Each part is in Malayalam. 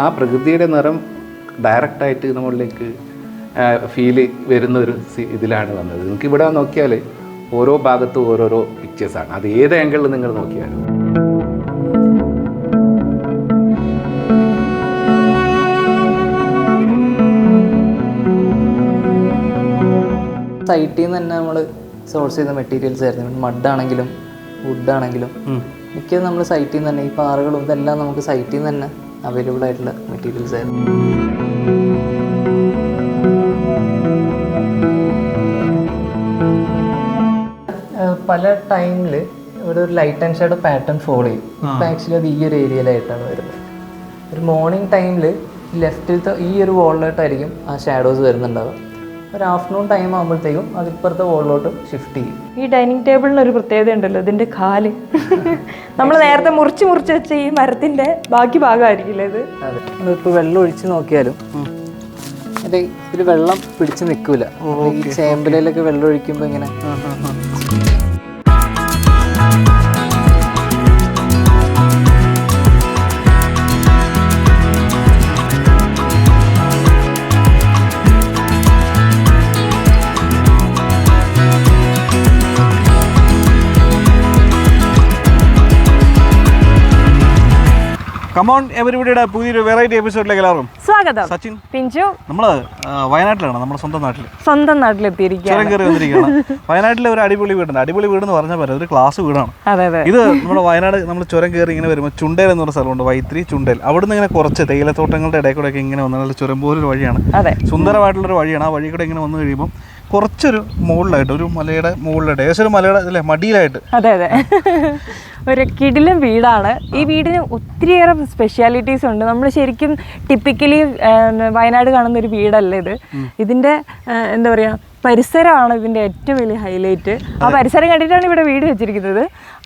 ആ പ്രകൃതിയുടെ നിറം ഡയറക്റ്റായിട്ട് നമ്മളിലേക്ക് ഫീൽ വരുന്ന ഒരു ഇതിലാണ് വന്നത്. നിങ്ങൾക്ക് ഇവിടെ നോക്കിയാൽ ഓരോ ഭാഗത്തും ഓരോരോ പിക്ചേഴ്സാണ് അത് ഏത് ആംഗിളിൽ നിങ്ങൾ നോക്കിയാലും. സൈറ്റിൽ നിന്ന് തന്നെ നമ്മൾ സോഴ്സ് ചെയ്ത മെറ്റീരിയൽസ് ആയിരുന്നു. മഡാണെങ്കിലും വുഡാണെങ്കിലും മിക്കതും നമ്മൾ സൈറ്റിൽ നിന്ന് തന്നെ ഈ പാറകളും ഇതെല്ലാം നമുക്ക് സൈറ്റിൽ നിന്ന് തന്നെ അവൈലബിൾ ആയിട്ടുള്ള മെറ്റീരിയൽസ് ആയിരുന്നു. പല ടൈമിൽ ഇവിടെ ഒരു light and shadow pattern follow ചെയ്യും. ഇപ്പം ആക്ച്വലി അത് ഈ ഒരു ഏരിയയിലായിട്ടാണ് വരുന്നത്. ഒരു മോർണിംഗ് ടൈമിൽ ലെഫ്റ്റിലത്തെ ഈ ഒരു വോളിലോട്ടായിരിക്കും ആ ഷാഡോസ് വരുന്നുണ്ടാവുക. ഒരു ആഫ്റ്റർനൂൺ ടൈം ആകുമ്പോഴത്തേക്കും അത് ഇപ്പുറത്തെ വോളിലോട്ട് ഷിഫ്റ്റ് ചെയ്യും. ഈ ഡൈനിങ് ടേബിളിന് ഒരു പ്രത്യേകത ഉണ്ടല്ലോ ഇതിന്റെ കാൽ. നമ്മൾ നേരത്തെ മുറിച്ച് മുറിച്ച് വെച്ച ഈ മരത്തിന്റെ ബാക്കി ഭാഗമായിരിക്കില്ലേ ഇത്? നമ്മളിപ്പോൾ വെള്ളം ഒഴിച്ച് നോക്കിയാലും ഇത് ഇതിൽ വെള്ളം പിടിച്ച് നിൽക്കൂല ഈ ചേമ്പലയിലൊക്കെ വെള്ളം ഒഴിക്കുമ്പോൾ ഇങ്ങനെ കമോൺ എവരിബിയുടെ പുതിയൊരു വെറൈറ്റി എപ്പിസോഡിലേക്ക് എല്ലാവരും സ്വാഗതം. സച്ചിൻ പിഞ്ചു. നമ്മൾ വയനാട്ടിലാണ് നമ്മുടെ സ്വന്തം നാട്ടിൽ സ്വന്തം നാട്ടിലെത്തിയിരിക്കുകയാണ്. കയറി വന്നിരിക്കുകയാണ്. വയനാട്ടിലെ ഒരു അടിപൊളി വീടുണ്ട്. അടിപൊളി വീട് എന്ന് പറഞ്ഞാൽ പോലെ ഒരു ക്ലാസ് വീടാണ്. അതെ അതെ. ഇത് നമ്മുടെ വയനാട് നമ്മൾ ചുരം കയറി ഇങ്ങനെ വരുമ്പോൾ ചുണ്ടേൽ എന്ന് പറഞ്ഞ സ്ഥലമുണ്ട്. വൈത്തിരി ചുണ്ടേൽ. അവിടുന്ന് ഇങ്ങനെ കുറച്ച് തേയിലത്തോട്ടങ്ങളുടെ ഇടയിൽ കൂടെ ഇങ്ങനെ വന്ന നല്ല ചുരം പോലൊരു വഴിയാണ്. അതെ. സുന്ദരമായിട്ടുള്ളൊരു വഴിയാണ്. ആ വഴി കൂടെ ഇങ്ങനെ വന്നു കഴിയുമ്പോൾ കുറച്ചൊരു മുകളിലായിട്ട് ഒരു മലയുടെ മുകളിലായിട്ട് ഏകദേശം ഒരു മലയുടെ അല്ലേ മടിയിലായിട്ട്. അതെ അതെ. ഒരു കിടിലം വീടാണ്. ഈ വീടിന് ഒത്തിരിയേറെ സ്പെഷ്യാലിറ്റീസ് ഉണ്ട്. നമ്മൾ ശരിക്കും ടിപ്പിക്കലി വയനാട് കാണുന്ന ഒരു വീടല്ല ഇത്. ഇതിന്റെ എന്താ പറയാ പരിസരമാണ് ഇതിന്റെ ഏറ്റവും വലിയ ഹൈലൈറ്റ് ആ പരിസരം കണ്ടിട്ടാണ് ഇവിടെ വീട് വെച്ചിരിക്കുന്നത്.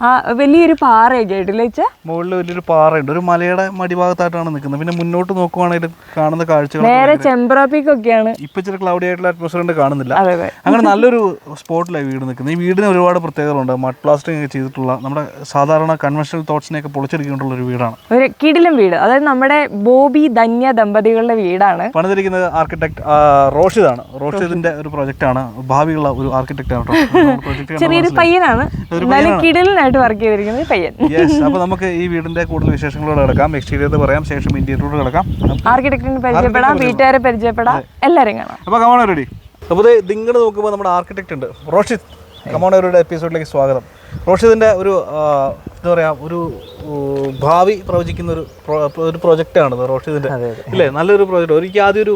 ആ വലിയൊരു പാറയൊക്കെ ആയിട്ടില്ല വെച്ചാൽ മുകളിൽ വലിയൊരു പാറയുണ്ട്. ഒരു മലയുടെ മടിഭാഗത്തായിട്ടാണ് നിൽക്കുന്നത്. പിന്നെ മുന്നോട്ട് നോക്കുവാണെങ്കിലും കാണുന്ന കാഴ്ചകൾ നേരെ ചെമ്പ്ര പീക്കൊക്കെയാണ് ഇപ്പൊ ഇച്ചിരി ക്ലൗഡി ആയിട്ടുള്ള അറ്റ്മോസ്ഫിയർ കാണുന്നില്ല. അതെ അതെ. അങ്ങനെ നല്ലൊരു സ്പോട്ടിലായി വീട് നിൽക്കുന്നത്. ഈ വീടിന് ഒരുപാട് പ്രത്യേകതകളുണ്ട്. മഡ് പ്ലാസ്റ്റിംഗ് ഒക്കെ ചെയ്തിട്ടുള്ള നമ്മുടെ സാധാരണ കൺവെൻഷണൽ തോട്ട്സിനെ ഒക്കെ പൊളിച്ചെടുക്കിക്കൊണ്ടുള്ള ഒരു വീടാണ്. ഒരു കിടിലം വീട്. അതായത് നമ്മുടെ ബോബി ധന്യ ദമ്പതികളുടെ വീടാണ്. പണിതിരിക്കുന്നത് ആർക്കിടെക്ട് റോഷിദാണ്. റോഷിദിന്റെ ഒരു പ്രൊജക്റ്റ് ആണ് ഭാവിയുള്ള ഒരു ആർക്കിടെക്ട് ആണ് ചെറിയൊരു പയ്യനാണ്. കിടലിനായിട്ട് വർക്ക് ചെയ്തിരിക്കുന്നത് ഈ പയ്യൻ. യെസ് അപ്പോൾ നമുക്ക് ഈ വീടിന്റെ കൂടുതൽ വിശേഷങ്ങളോട് കിടക്കാം. എക്സ്റ്റീരിയർ പറയാം ശേഷം ഇന്റീരിയറോട് കിടക്കാം. ആർക്കിടെക്റ്റിനെ പരിചയപ്പെടാം വീട്ടുകാരെ പരിചയപ്പെടാം എല്ലാവരും കാണാം. അപ്പോൾ കമോൺ റെഡി അപ്പോൾ ഇതിങ്ങോട്ട് നോക്കുമ്പോൾ നമ്മുടെ ആർക്കിടെക്ട് ഉണ്ട്. റോഷിത്. കമോൺ അവരുടെ എപ്പിസോഡിലേക്ക് സ്വാഗതം. റോഷിദിന്റെ ഒരു എന്താ പറയുക ഒരു ഭാവി പ്രവചിക്കുന്ന ഒരു ഒരു പ്രൊജക്റ്റാണ് റോഷിദിന്റെ ഇല്ലേ? നല്ലൊരു പ്രോജക്റ്റ് ഒരിക്കൽ ആദ്യം ഒരു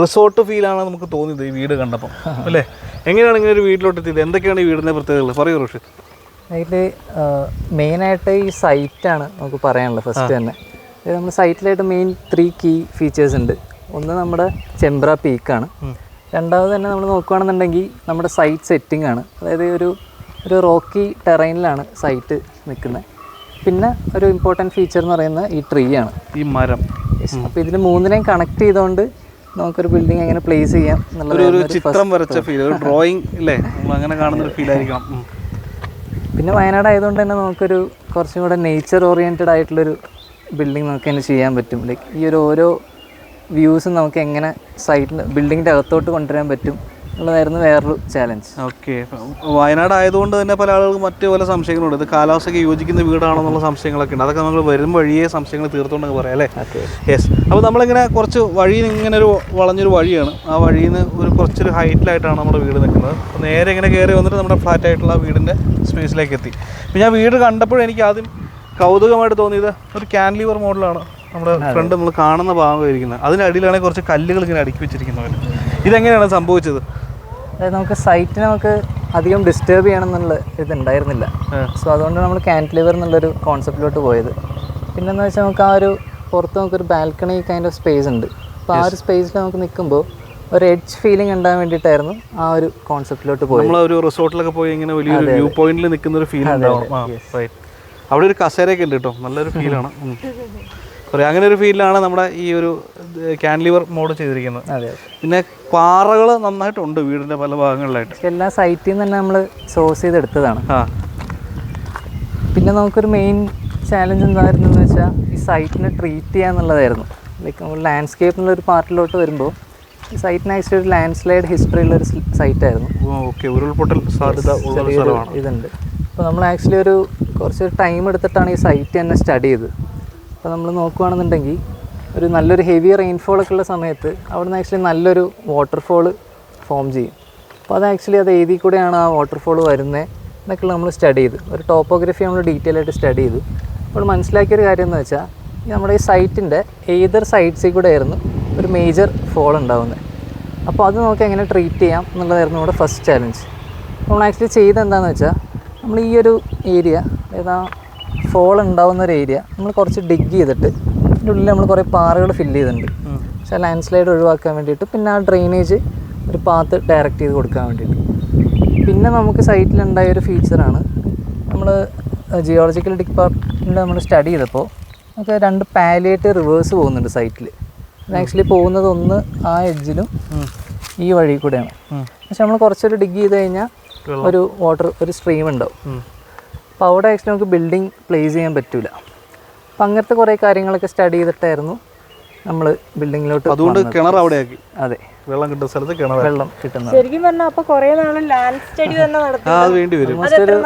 റിസോർട്ട് ഫീലാണ് നമുക്ക് തോന്നിയത് ഈ വീട് കണ്ടപ്പോൾ അല്ലേ? എങ്ങനെയാണ് ഇങ്ങനെ ഒരു വീട്ടിലോട്ട് എത്തിയത്? എന്തൊക്കെയാണ് ഈ വീടിന്റെ പ്രത്യേകതകൾ? പറയൂ റോഷ്. അതിൽ മെയിനായിട്ട് ഈ സൈറ്റാണ് നമുക്ക് പറയാനുള്ളത് ഫസ്റ്റ് തന്നെ. നമ്മൾ നമ്മുടെ സൈറ്റിലായിട്ട് മെയിൻ ത്രീ കീ ഫീച്ചേഴ്സ് ഉണ്ട്. ഒന്ന് നമ്മുടെ ചെമ്പ്ര പീക്കാണ് രണ്ടാമത് തന്നെ നമ്മൾ നോക്കുകയാണെന്നുണ്ടെങ്കിൽ നമ്മുടെ സൈറ്റ് സെറ്റിംഗ് ആണ്. അതായത് ഒരു ഒരു റോക്കി ടെറൈനിലാണ് സൈറ്റ് നിൽക്കുന്നത് പിന്നെ ഒരു ഇമ്പോർട്ടന്റ് ഫീച്ചർ എന്ന് പറയുന്നത് ഈ ട്രീ ആണ്. ഈ മരം. അപ്പോൾ ഇതിൽ മൂന്നിനെയും കണക്ട് ചെയ്തുകൊണ്ട് നമുക്കൊരു ബിൽഡിംഗ് എങ്ങനെ പ്ലേസ് ചെയ്യാം ഒരു ചിത്രം വരച്ച ഫീൽ ഒരു ഡ്രോയിങ് അല്ലേ അങ്ങനെ കാണുന്ന ഒരു ഫീൽ ആയിരിക്കണം പിന്നെ വയനാട് ആയതുകൊണ്ട് തന്നെ നമുക്കൊരു കുറച്ചും കൂടെ നേച്ചർ ഓറിയന്റഡ് ആയിട്ടുള്ളൊരു ബിൽഡിംഗ് നമുക്ക് തന്നെ ചെയ്യാൻ പറ്റും. ലൈക്ക് ഈ ഒരു ഓരോ വ്യൂസും നമുക്ക് എങ്ങനെ സൈറ്റിൽ ബിൽഡിങ്ങിന്റെ അകത്തോട്ട് കൊണ്ടുവരാൻ പറ്റും. എന്നുള്ളതായിരുന്നു വേറൊരു ചാലഞ്ച് ഓക്കെ വയനാട് ആയതുകൊണ്ട് തന്നെ പല ആളുകൾക്ക് മറ്റു പല സംശയങ്ങളുണ്ട്. ഇത് കാലാവസ്ഥയ്ക്ക് യോജിക്കുന്ന വീടാണെന്നുള്ള സംശയങ്ങളൊക്കെ ഉണ്ട് അതൊക്കെ നമ്മൾ വരും വഴിയെ സംശയങ്ങൾ തീർത്തുകൊണ്ട് പറയാം അല്ലേ? യെസ് അപ്പോൾ നമ്മളിങ്ങനെ കുറച്ച് വഴിയിൽ ഇങ്ങനെ ഒരു വളഞ്ഞൊരു വഴിയാണ്. ആ വഴിയിൽ നിന്ന് ഒരു കുറച്ചൊരു ഹൈറ്റിലായിട്ടാണ് നമ്മുടെ വീട് നിൽക്കുന്നത്. അപ്പോൾ നേരെ ഇങ്ങനെ കയറി വന്നിട്ട് നമ്മുടെ ഫ്ലാറ്റ് ആയിട്ടുള്ള വീടിന്റെ സ്പേസിലേക്ക് എത്തി. അപ്പോൾ ഞാൻ വീട് കണ്ടപ്പോഴും എനിക്ക് ആദ്യം കൗതുകമായിട്ട് തോന്നിയത് ഒരു ക്യാൻലിവർ മോഡലാണ് നമ്മുടെ ഫ്രണ്ട് നമ്മൾ കാണുന്ന ഭാഗം ഇരിക്കുന്നത് അതിനടിയിലാണെങ്കിൽ കുറച്ച് കല്ലുകൾ ഇങ്ങനെ അടുക്കി വെച്ചിരിക്കുന്നവർ ഇതെങ്ങനെയാണ് സംഭവിച്ചത്? അതായത് നമുക്ക് സൈറ്റിനെ നമുക്ക് അധികം ഡിസ്റ്റേബ് ചെയ്യണം എന്നുള്ള ഇതുണ്ടായിരുന്നില്ല സോ അതുകൊണ്ട് നമ്മൾ കാന്റിലിവർ എന്നുള്ളൊരു കോൺസെപ്റ്റിലോട്ട് പോയത്. പിന്നെന്ന് വെച്ചാൽ നമുക്ക് ആ ഒരു പുറത്ത് നമുക്കൊരു ബാൽക്കണി കൈൻഡ് ഓഫ് സ്പേസ് ഉണ്ട്. അപ്പോൾ ആ ഒരു സ്പേസിൽ നമുക്ക് നിൽക്കുമ്പോൾ ഒരു എഡ്ജ് ഫീലിംഗ് ഉണ്ടാകാൻ വേണ്ടിയിട്ടായിരുന്നു ആ ഒരു കോൺസെപ്റ്റിലോട്ട് പോയി നമ്മൾ ഒരു റിസോർട്ടിലൊക്കെ പോയി ഇങ്ങനെ വലിയൊരു വ്യൂ പോയിന്റിൽ നിൽക്കുന്ന ഒരു ഫീൽ ഉണ്ടാവും. അവിടെ ഒരു കസേരയൊക്കെ ഉണ്ട് കേട്ടോ. നല്ലൊരു ഫീലാണ് പറയാം അങ്ങനെ ഒരു ഫീലിലാണ് നമ്മുടെ ഈ ഒരു ക്യാൻലിവർ മോഡ് ചെയ്തിരിക്കുന്നത്. അതെ പിന്നെ പാറകൾ നന്നായിട്ടുണ്ട് വീടിന്റെ പല ഭാഗങ്ങളിലായിട്ട്. എല്ലാ സൈറ്റിൽ നിന്ന് തന്നെ നമ്മൾ സോഴ്സ് ചെയ്തെടുത്തതാണ്. ആ. പിന്നെ നമുക്കൊരു മെയിൻ ചാലഞ്ച് എന്തായിരുന്നു എന്ന് വെച്ചാൽ ഈ സൈറ്റിനെ ട്രീറ്റ് ചെയ്യുക എന്നുള്ളതായിരുന്നു. ലൈക്ക് നമ്മൾ ലാൻഡ്സ്കേപ്പ് എന്നുള്ളൊരു പാർട്ടിലോട്ട് വരുമ്പോൾ ഈ സൈറ്റിന് ആക്ച്വലി ഒരു ലാൻഡ് സ്ലൈഡ് ഹിസ്റ്ററി ഉള്ളൊരു സൈറ്റ് ആയിരുന്നു. ഓക്കെ ഉരുൾപൊട്ടൽ സാധ്യത ഉള്ള ഇതുണ്ട്. അപ്പോൾ നമ്മൾ ആക്ച്വലി ഒരു കുറച്ച് ടൈം എടുത്തിട്ടാണ് ഈ സൈറ്റ് തന്നെ സ്റ്റഡി ചെയ്തത്. അപ്പോൾ നമ്മൾ നോക്കുകയാണെന്നുണ്ടെങ്കിൽ ഒരു നല്ലൊരു ഹെവി റെയിൻഫോൾ ഒക്കെ ഉള്ള സമയത്ത് അവിടെ നിന്ന് ആക്ച്വലി നല്ലൊരു വാട്ടർഫോൾ ഫോം ചെയ്യും. അപ്പോൾ അത് ആക്ച്വലി അത് എഴുതി കൂടെയാണ് ആ വാട്ടർഫോൾ വരുന്നത് എന്നൊക്കെയുള്ള നമ്മൾ സ്റ്റഡി ചെയ്ത്. ഒരു ടോപ്പോഗ്രഫി നമ്മൾ ഡീറ്റെയിൽ ആയിട്ട് സ്റ്റഡി ചെയ്തു. അപ്പോൾ മനസ്സിലാക്കിയൊരു കാര്യം എന്ന് വെച്ചാൽ നമ്മുടെ ഈ സൈറ്റിന്റെ ഏതർ സൈഡ്സിൽ കൂടെ ആയിരുന്നു ഒരു മേജർ ഫോൾ ഉണ്ടാകുന്നത് അപ്പോൾ അത് നോക്കി എങ്ങനെ ട്രീറ്റ് ചെയ്യാം എന്നുള്ളതായിരുന്നു നമ്മുടെ ഫസ്റ്റ് ചാലഞ്ച് നമ്മൾ ആക്ച്വലി ചെയ്ത് എന്താണെന്ന് വെച്ചാൽ നമ്മൾ ഈ ഒരു ഏരിയ അതായത് ആ ഫോൾ ഉണ്ടാവുന്ന ഒരു ഏരിയ നമ്മൾ കുറച്ച് ഡിഗ് ചെയ്തിട്ട് അതിന്റെ ഉള്ളിൽ നമ്മൾ കുറേ പാറകൾ ഫില്ല് ചെയ്തിട്ടുണ്ട്. പക്ഷേ ലാൻഡ് സ്ലൈഡ് ഒഴിവാക്കാൻ വേണ്ടിയിട്ട് പിന്നെ ആ ഡ്രെയിനേജ് ഒരു പാത്ത് ഡയറക്റ്റ് ചെയ്ത് കൊടുക്കാൻ വേണ്ടിയിട്ട്. പിന്നെ നമുക്ക് സൈറ്റിലുണ്ടായ ഒരു ഫീച്ചറാണ് നമ്മൾ ജിയോളജിക്കൽ ഡിപ്പാർട്ട്മെന്റ് നമ്മൾ സ്റ്റഡി ചെയ്തപ്പോൾ നമുക്ക് രണ്ട് പാലിയേറ്റ് റിവേഴ്സ് പോകുന്നുണ്ട് സൈറ്റിൽ അത് ആക്ച്വലി പോകുന്നത് ഒന്ന് ആ എഡ്ജിലും ഈ വഴി കൂടെയാണ്. പക്ഷെ നമ്മൾ കുറച്ചൊരു ഡിഗ് ചെയ്ത് കഴിഞ്ഞാൽ ഒരു വാട്ടർ ഒരു സ്ട്രീം ഉണ്ടാവും. അപ്പോൾ അവിടെ ആക്ച്വലി നമുക്ക് ബിൽഡിംഗ് പ്ലേസ് ചെയ്യാൻ പറ്റില്ല അപ്പം അങ്ങനത്തെ കുറേ കാര്യങ്ങളൊക്കെ സ്റ്റഡി ചെയ്തിട്ടായിരുന്നു നമ്മൾ ബിൽഡിങ്ങിലോട്ട് അതുകൊണ്ട് കിണർ അവിടെയാക്കി. അതെ. വെള്ളം കിട്ടുന്ന സ്ഥലത്ത് കിണർ വെള്ളം കിട്ടുന്നത് ശരിക്കും പറഞ്ഞാൽ അപ്പോൾ കുറേ നാൾ ലാൻഡ് സ്റ്റഡി തന്നെ നടത്തി. വേണ്ടി വരും. ഒരു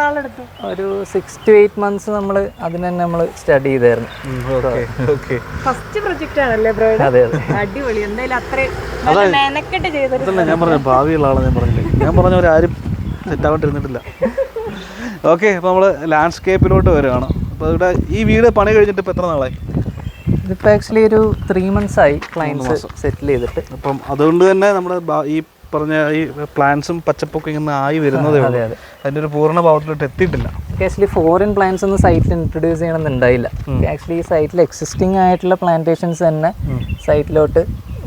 ഒരു സിക്സ് ടു എയ്റ്റ് മന്ത്സ് നമ്മൾ അതിന് തന്നെ നമ്മൾ സ്റ്റഡി ചെയ്തായിരുന്നു. ഓക്കെ ഓക്കെ ഫസ്റ്റ് പ്രൊജക്റ്റ് ആണല്ലേ ബ്രോ അതെ അതെ. അടിപൊളി. എന്തായാലും അത്രയും മെനക്കെട്ട് ഞാൻ പറഞ്ഞു ഭാവിയുള്ള ആളാണ് ഞാൻ പറഞ്ഞില്ലേ? ഞാൻ പറഞ്ഞ ഒരു പറഞ്ഞവരാരും സെറ്റാവാണ്ടിരുന്നിട്ടില്ല ഓക്കെ അപ്പോൾ നമ്മൾ ലാൻഡ്സ്കേപ്പിലോട്ട് വരികയാണ്. അപ്പോൾ ഇവിടെ ഈ വീട് പണി കഴിഞ്ഞിട്ട് ഇപ്പോൾ എത്ര നാളായി? ഇതിപ്പോൾ ആക്ച്വലി ഒരു ത്രീ മന്ത്സ് ആയി ക്ലയൻസ് സെറ്റിൽ ചെയ്തിട്ട്. അപ്പം അതുകൊണ്ട് തന്നെ നമ്മുടെ ഈ പറഞ്ഞ ഈ പ്ലാന്റ്സും പച്ചപ്പൊക്കെ ഇങ്ങനെ ആയി വരുന്നതേ ഉള്ളൂ. അതെ അതെ. അതിന്റെ ഒരു പൂർണ ഭാവത്തിലോട്ട് എത്തിയിട്ടില്ല. ആക്ച്വലി ഫോറിൻ പ്ലാന്റ്സ് ഒന്നും സൈറ്റിൽ ഇൻട്രൊഡ്യൂസ് ചെയ്യണമെന്നുണ്ടായില്ല. ആക്ച്വലി ഈ സൈറ്റിൽ എക്സിസ്റ്റിംഗ് ആയിട്ടുള്ള പ്ലാന്റേഷൻസ് തന്നെ സൈറ്റിലോട്ട്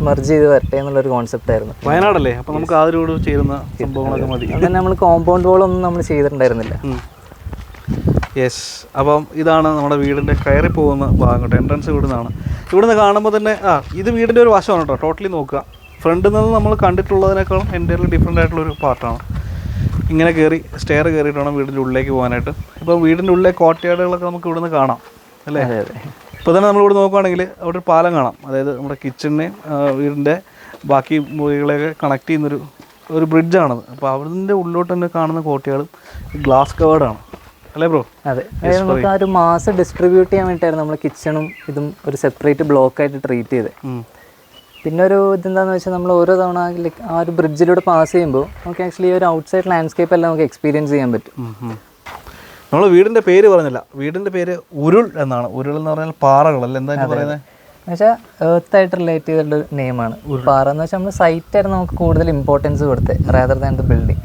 മെർജ് ചെയ്ത് വരട്ടെ എന്നുള്ളൊരു കോൺസെപ്റ്റ് ആയിരുന്നു. വയനാടല്ലേ? അപ്പോൾ നമുക്ക് അതിലൂടെ ചെയ്യുന്ന സംഭവങ്ങളൊക്കെ മതി. അങ്ങനെ നമ്മൾ കോമ്പൗണ്ട് വോൾ ഒന്നും നമ്മൾ ചെയ്തിട്ടുണ്ടായിരുന്നില്ല. യെസ് അപ്പം ഇതാണ് നമ്മുടെ വീടിന്റെ കയറി പോകുന്ന ഭാഗം കേട്ടോ. എൻട്രൻസ് ഇവിടുന്നാണ് ഇവിടുന്ന് കാണുമ്പോൾ തന്നെ ആ ഇത് വീടിന്റെ ഒരു വശമാണ് കേട്ടോ. ടോട്ടലി നോക്കുക. ഫ്രണ്ടിൽ നിന്ന് നമ്മൾ കണ്ടിട്ടുള്ളതിനേക്കാളും എന്റയർലി ഡിഫറെന്റ് ആയിട്ടുള്ളൊരു പാർട്ടാണ് ഇങ്ങനെ കയറി സ്റ്റെയർ കയറിയിട്ട് വേണം വീടിന്റെ ഉള്ളിലേക്ക് പോകാനായിട്ട്. ഇപ്പോൾ വീടിന്റെ ഉള്ളിലെ കോട്ടയാടുകളൊക്കെ നമുക്ക് ഇവിടുന്ന് കാണാം. അല്ലേ? അതെ അതെ. ഇപ്പോൾ തന്നെ നമ്മളിവിടെ നോക്കുകയാണെങ്കിൽ അവിടെ ഒരു പാലം കാണാം. അതായത് നമ്മുടെ കിച്ചണിനെ വീടിന്റെ ബാക്കി മുറികളെയൊക്കെ കണക്ട് ചെയ്യുന്നൊരു ഒരു ബ്രിഡ്ജാണത് അപ്പോൾ അവിടുത്തെ ഉള്ളിലോട്ട് തന്നെ കാണുന്ന കോട്ടയാളും ഗ്ലാസ് കവേർഡാണ് അല്ലേ ബ്രോ അതെ. നമുക്ക് ആ ഒരു മാസം ഡിസ്ട്രിബ്യൂട്ട് ചെയ്യാൻ വേണ്ടിയിട്ടായിരുന്നു നമ്മൾ കിച്ചണും ഇതും ഒരു സെപ്പറേറ്റ് ബ്ലോക്കായിട്ട് ട്രീറ്റ് ചെയ്തത് പിന്നെ ഒരു ഇതെന്താണെന്ന് വെച്ചാൽ നമ്മൾ ഓരോ തവണ ആ ഒരു ബ്രിഡ്ജിലൂടെ പാസ് ചെയ്യുമ്പോൾ നമുക്ക് ആക്ച്വലി ഒരു ഔട്ട്സൈഡ് ലാൻഡ്സ്കേപ്പ് എല്ലാം നമുക്ക് എക്സ്പീരിയൻസ് ചെയ്യാൻ പറ്റും. നമ്മൾ വീടിന്റെ പേര് പറഞ്ഞില്ല. വീടിന്റെ പേര് ഉരുൾ എന്നാണ്. ഉരുൾ എന്ന് പറഞ്ഞാൽ പാറകൾ അല്ല? എന്താ പറയുന്നത് എന്നുവെച്ചാൽ എർത്ത് ആയിട്ട് റിലേറ്റ് ഒരു നെയിമാണ് പാറ എന്ന് വെച്ചാൽ നമ്മൾ സൈറ്റ് ആയിരുന്നു നമുക്ക് കൂടുതൽ ഇമ്പോർട്ടൻസ് കൊടുത്തത് rather than the building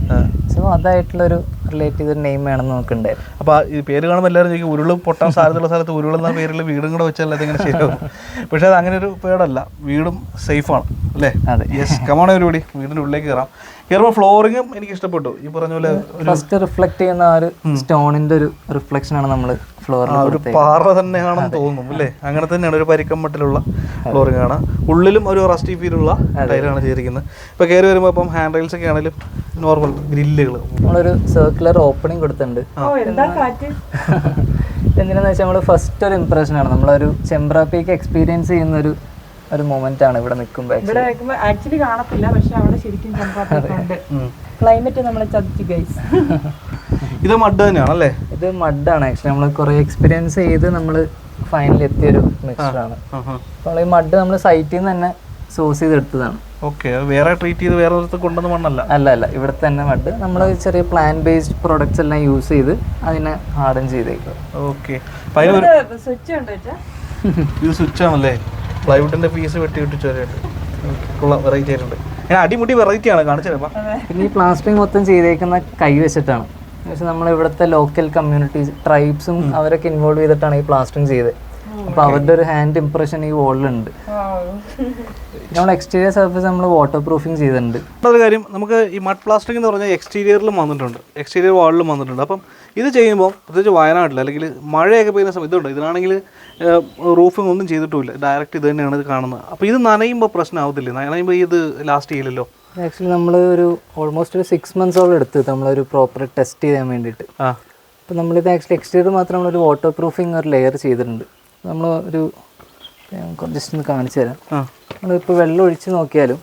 so അതായിട്ടുള്ളൊരു relate ചെയ്തൊരു നെയിം വേണമെന്ന് നമുക്കുണ്ടായിരുന്നു അപ്പോൾ ഈ പേര് കാണുമ്പോൾ എല്ലാവരും ചോദിക്കും ഉരുൾ പൊട്ടാൻ സാധ്യതയുള്ള സ്ഥലത്ത് ഉരുൾ എന്ന പേരിൽ വീടും കൂടെ വെച്ചാൽ അതെങ്ങനെ ശരിയാവും? പക്ഷേ അത് അങ്ങനെ ഒരു പേടല്ല. വീടും സേഫാണ് അല്ലേ? അതെ. യെസ് ഒരു വീടിന്റെ വീടിന്റെ ഉള്ളിലേക്ക് കയറാം കയറുമ്പോൾ ഫ്ലോറിങ്ങും എനിക്ക് ഇഷ്ടപ്പെട്ടു. ഈ പറഞ്ഞ പോലെ ഒരു ഫസ്റ്റ് റിഫ്ലക്ട് ചെയ്യുന്ന ആ ഒരു സ്റ്റോണിന്റെ ഒരു റിഫ്ലക്ഷൻ ആണ് നമ്മൾ ഫ്ലോറിൽ ഒരു പാറ തന്നെയാണെന്ന് തോന്നുന്നു അല്ലേ? അങ്ങനെ തന്നെയാണ് ഒരു പരിക്കമ്മട്ടിലുള്ള ഫ്ലോറിംഗ് ആണ് ഉള്ളിലും ഒരു റസ്റ്റി ഫീലുള്ള ടൈലാണ് ചെയ്തിരിക്കുന്നത്. ഇപ്പോൾ കയറി വരുമ്പോൾ ഇപ്പം ഹാൻഡ് റെയിൽസ് ഒക്കെ ആണെങ്കിലും നോർമൽ ഗ്രില്ലുകൾ നമ്മളൊരു സർക്കുലർ ഓപ്പണിംഗ് കൊടുത്തിട്ടുണ്ട്. ഓ എന്താ കാറ്റ്? എന്തിനാന്ന് വെച്ചാൽ നമ്മൾ ഫസ്റ്റ് ഒരു ഇംപ്രഷനാണ് നമ്മളൊരു ചെമ്പ്ര പീക്ക് എക്സ്പീരിയൻസ് ചെയ്യുന്ന ഒരു ഒരു മൊമെന്റ് ആണ് ഇവിടെ നിൽക്കുമ്പോൾ ഇവിടെ ആക്ച്വലി കാണത്തില്ല പക്ഷെ അവിടെ ശരിക്കും ഉണ്ട്. ക്ലൈമറ്റ് നമ്മൾ ചതിച്ചു ഗൈസ് ഇത് മഡ് തന്നെയാണ് അല്ലേ ഇത് മഡ് ആണ്. ആക്ച്വലി നമ്മൾ കുറെ എക്സ്പീരിയൻസ് ചെയ്ത് നമ്മൾ ഫൈനൽ എത്തിയൊരു മിക്സറാണ് അപ്പോൾ ഈ മഡ് നമ്മൾ സൈറ്റിൽ നിന്ന് തന്നെ സോഴ്സ് ചെയ്തെടുത്തതാണ് ഓക്കെ വേറെ ട്രീറ്റ് ചെയ്ത് വേറെ ഒരിടത്ത് കൊണ്ടുവന്ന മണ്ണല്ല? അല്ല അല്ല. ഇവിടെ തന്നെ മഡ് നമ്മൾ ചെറിയ പ്ലാൻ ബേസ്ഡ് പ്രൊഡക്ട്സ് എല്ലാം യൂസ് ചെയ്ത് അതിനെ ഹാർഡൻ ചെയ്തേക്കും ഓക്കെ ഒരു- സ്വിച്ച് ഉണ്ട് ഇത് സ്വിച്ച് ആണല്ലേ? പ്ലൈവുഡിന്റെ പീസ് വെട്ടി വെട്ടി ചോരയുണ്ട് കൊള്ളാം വെറൈറ്റി ആയിട്ടുണ്ട്. ഞാൻ അടിമുടി വെറൈറ്റി ആണ് കാണിച്ചത്. പിന്നെ ഈ പ്ലാസ്റ്ററിങ് മൊത്തം ചെയ്തേക്കുന്ന കൈ വെച്ചിട്ടാണ്. പക്ഷെ നമ്മൾ ഇവിടുത്തെ ലോക്കൽ കമ്മ്യൂണിറ്റീസ് ട്രൈബ്സും അവരൊക്കെ ഇൻവോൾവ് ചെയ്തിട്ടാണ് ഈ പ്ലാസ്റ്ററിങ് ചെയ്തത്. അപ്പൊ അവരുടെ ഒരു ഹാൻഡ് ഇംപ്രഷൻ ഈ വോളിലുണ്ട് നമ്മൾ എക്സ്റ്റീരിയർ സർഫസ് നമ്മൾ വാട്ടർ പ്രൂഫിങ് ചെയ്തിട്ടുണ്ട്. ഒരു കാര്യം നമുക്ക് ഈ മഡ് പ്ലാസ്റ്റിക് എന്ന് പറഞ്ഞാൽ എക്സ്റ്റീരിയറിലും വന്നിട്ടുണ്ട്. എക്സ്റ്റീരിയർ വാളിലും വന്നിട്ടുണ്ട്. അപ്പം ഇത് ചെയ്യുമ്പോൾ പ്രത്യേകിച്ച് വയനാട്ടിൽ അല്ലെങ്കിൽ മഴയൊക്കെ പെയ്യുന്ന സമയത്ത് ഇതുണ്ട്. ഇതിനാണെങ്കിൽ റൂഫിംഗ് ഒന്നും ചെയ്തിട്ടുമില്ല. ഡയറക്റ്റ് ഇത് തന്നെയാണ് ഇത് കാണുന്നത്. അപ്പോൾ ഇത് നനയുമ്പോൾ പ്രശ്നമാവത്തില്ലേ നനയുമ്പോൾ ഇത് ലാസ്റ്റ് ചെയ്യില്ലല്ലോ? ആക്ച്വലി നമ്മൾ ഒരു ഓൾമോസ്റ്റ് ഒരു സിക്സ് മന്ത്സോളം എടുത്ത് നമ്മളൊരു പ്രോപ്പർ ടെസ്റ്റ് ചെയ്യാൻ വേണ്ടിയിട്ട്. ആ. അപ്പോൾ നമ്മളിത് ആക്ച്വലി എക്സ്റ്റീരിയർ മാത്രം നമ്മളൊരു വാട്ടർ പ്രൂഫിങ് ഒരു ലെയർ ചെയ്തിട്ടുണ്ട്. നമ്മൾ ഒരു ജസ്റ്റ് ഒന്ന് കാണിച്ചു തരാം. ആ. നമ്മളിപ്പോൾ വെള്ളം ഒഴിച്ച് നോക്കിയാലും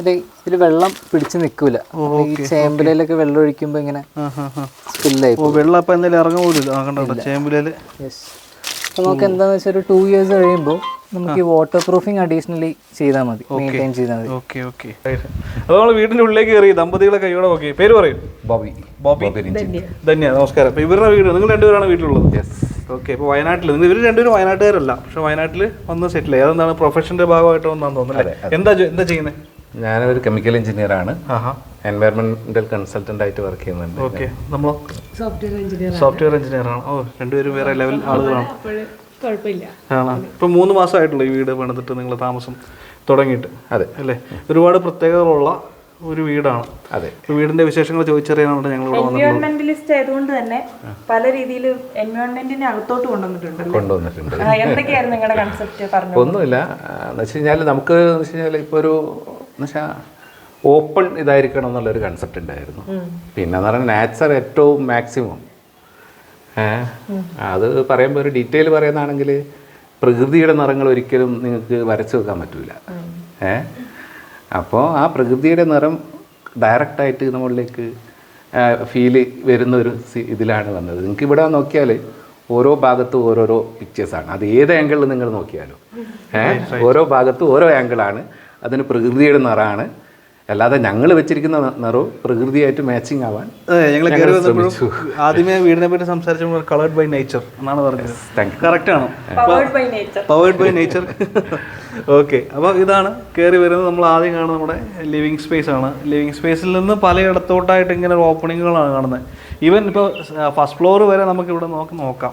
ഇത് ഇതിൽ വെള്ളം പിടിച്ച് നിൽക്കൂല ഈ ചേമ്പലയിലൊക്കെ വെള്ളം ഒഴിക്കുമ്പോൾ ഇങ്ങനെ സ്പില്ലായി വെള്ളം അപ്പം എന്തായാലും ഇറങ്ങ പോലും ആ കണ്ടോ ചേമ്പുലേൽ. യെസ് അപ്പോൾ നമുക്ക് എന്താന്ന് വെച്ചാൽ ഒരു ടൂ ഇയേഴ്സ് കഴിയുമ്പോൾ നമുക്ക് ഈ വാട്ടർ പ്രൂഫിങ് അഡീഷണലി ചെയ്താൽ മതി. മെയിന്റെയിൻ ചെയ്താൽ മതി. Okay okay. അപ്പോൾ നമ്മൾ വീടിന്റെ ഉള്ളിലേക്ക് കയറി ദമ്പതികളെ കൈയോടെ ഓക്കെ പേര് പറയും. ബോബി. ബോബി. ധന്യ. നമസ്കാരം. അപ്പോൾ ഇവരുടെ വീട് നിങ്ങൾ രണ്ടുപേരാണ് വീട്ടിലുള്ളത്? യെസ് ഓക്കെ ഇപ്പോൾ വയനാട്ടിൽ നിങ്ങൾ ഇവർ രണ്ടുപേരും വയനാട്ടുകാരല്ല. പക്ഷെ വയനാട്ടിൽ വന്ന് സെറ്റിൽ ആയി അതെന്താണ് പ്രൊഫഷന്റെ ഭാഗമായിട്ട് വന്നാന്ന് തോന്നുന്നത് അല്ലേ? എന്താ എന്താ ചെയ്യുന്നത് ഞാനൊരു കെമിക്കൽ എഞ്ചിനീയർ ആണ്. എൻവയർമെന്റൽ എൻവയറമെന്റൽ കൺസൾട്ടന്റ് ആയിട്ട് വർക്ക് ചെയ്യുന്നുണ്ട് ഓക്കെ നമ്മൾ സോഫ്റ്റ്വെയർ എഞ്ചിനീയർ ആണ്. ഓ രണ്ടുപേരും വേറെ ലെവൽ ആളുകളാണ്. ആണോ? ഇപ്പം മൂന്ന് മാസമായിട്ടുള്ള ഈ വീട് പണിതിട്ട് നിങ്ങൾ താമസം തുടങ്ങിയിട്ട്? അതെ. അല്ലേ? ഒരുപാട് പ്രത്യേകതകളുള്ള ഒരു വീടാണ്. അതെ. വീടിന്റെ വിശേഷങ്ങൾ ചോദിച്ചറിയാനാണ് ഞങ്ങൾ ഇവിടെ വന്നത്. എൻവയോൺമെന്റലിസ്റ്റ് ആയതുകൊണ്ട് തന്നെ പല രീതിയിൽ എൻവയോൺമെന്റിനെ അകത്തോട്ട് കൊണ്ടുവന്നിട്ടുണ്ട് കൊണ്ടുവന്നിട്ടുണ്ട്. എന്തൊക്കെയായിരുന്നു നിങ്ങളുടെ കൺസെപ്റ്റ് പറഞ്ഞു ഒന്നുമില്ല. എന്ന് വെച്ച് കഴിഞ്ഞാൽ നമുക്ക് എന്ന് വെച്ച് കഴിഞ്ഞാൽ ഇപ്പോൾ ഒരു എന്ന് വെച്ചാൽ ഓപ്പൺ ഇതായിരിക്കണം എന്നുള്ളൊരു കൺസെപ്റ്റ് ഉണ്ടായിരുന്നു. പിന്നെ എന്ന് പറഞ്ഞാൽ നാച്ചർ ഏറ്റവും മാക്സിമം അത് പറയുമ്പോൾ ഒരു ഡീറ്റെയിൽ പറയുന്നതാണെങ്കിൽ പ്രകൃതിയുടെ നിറങ്ങൾ ഒരിക്കലും നിങ്ങൾക്ക് വരച്ചു വെക്കാൻ പറ്റില്ല ഏ? അപ്പോൾ ആ പ്രകൃതിയുടെ നിറം ഡയറക്റ്റായിട്ട് നമ്മളിലേക്ക് ഫീൽ വരുന്ന ഒരു സി- ഇതിലാണ് വന്നത്. നിങ്ങൾക്ക് ഇവിടെ നോക്കിയാൽ ഓരോ ഭാഗത്തും ഓരോരോ പിക്ചേഴ്സാണ് അത് ഏത് ആംഗിളിൽ നിങ്ങൾ നോക്കിയാലും. ഏഹ് ഓരോ ഭാഗത്തും ഓരോ ആംഗിളാണ് അതിന് പ്രകൃതിയുടെ നിറമാണ്. അല്ലാതെ ഞങ്ങൾ വെച്ചിരിക്കുന്ന നിറവും പ്രകൃതിയായിട്ട് മാച്ചിങ് ആവാൻ അതെ ഞങ്ങൾ കയറി വന്നപ്പോഴും ശ്രമിച്ചു. ആദ്യമേ വീടിനെ പറ്റി സംസാരിച്ചപ്പോൾ കളേർഡ് ബൈ നേച്ചർ എന്നാണ് പറഞ്ഞത്. കറക്റ്റ് ആണ്. Powered by nature powered by nature okay അപ്പോൾ ഇതാണ് കയറി വരുന്നത്. നമ്മൾ ആദ്യം കാണുന്നത് നമ്മുടെ ലിവിങ് സ്പേസ് ആണ്. ലിവിങ് സ്പേസിൽ നിന്ന് പലയിടത്തോട്ടായിട്ട് ഇങ്ങനെ ഓപ്പണിങ്ങുകളാണ് കാണുന്നത്. ഈവൻ ഇപ്പോൾ ഫസ്റ്റ് ഫ്ലോർ വരെ നമുക്ക് ഇവിടെ നോക്ക് നോക്കാം.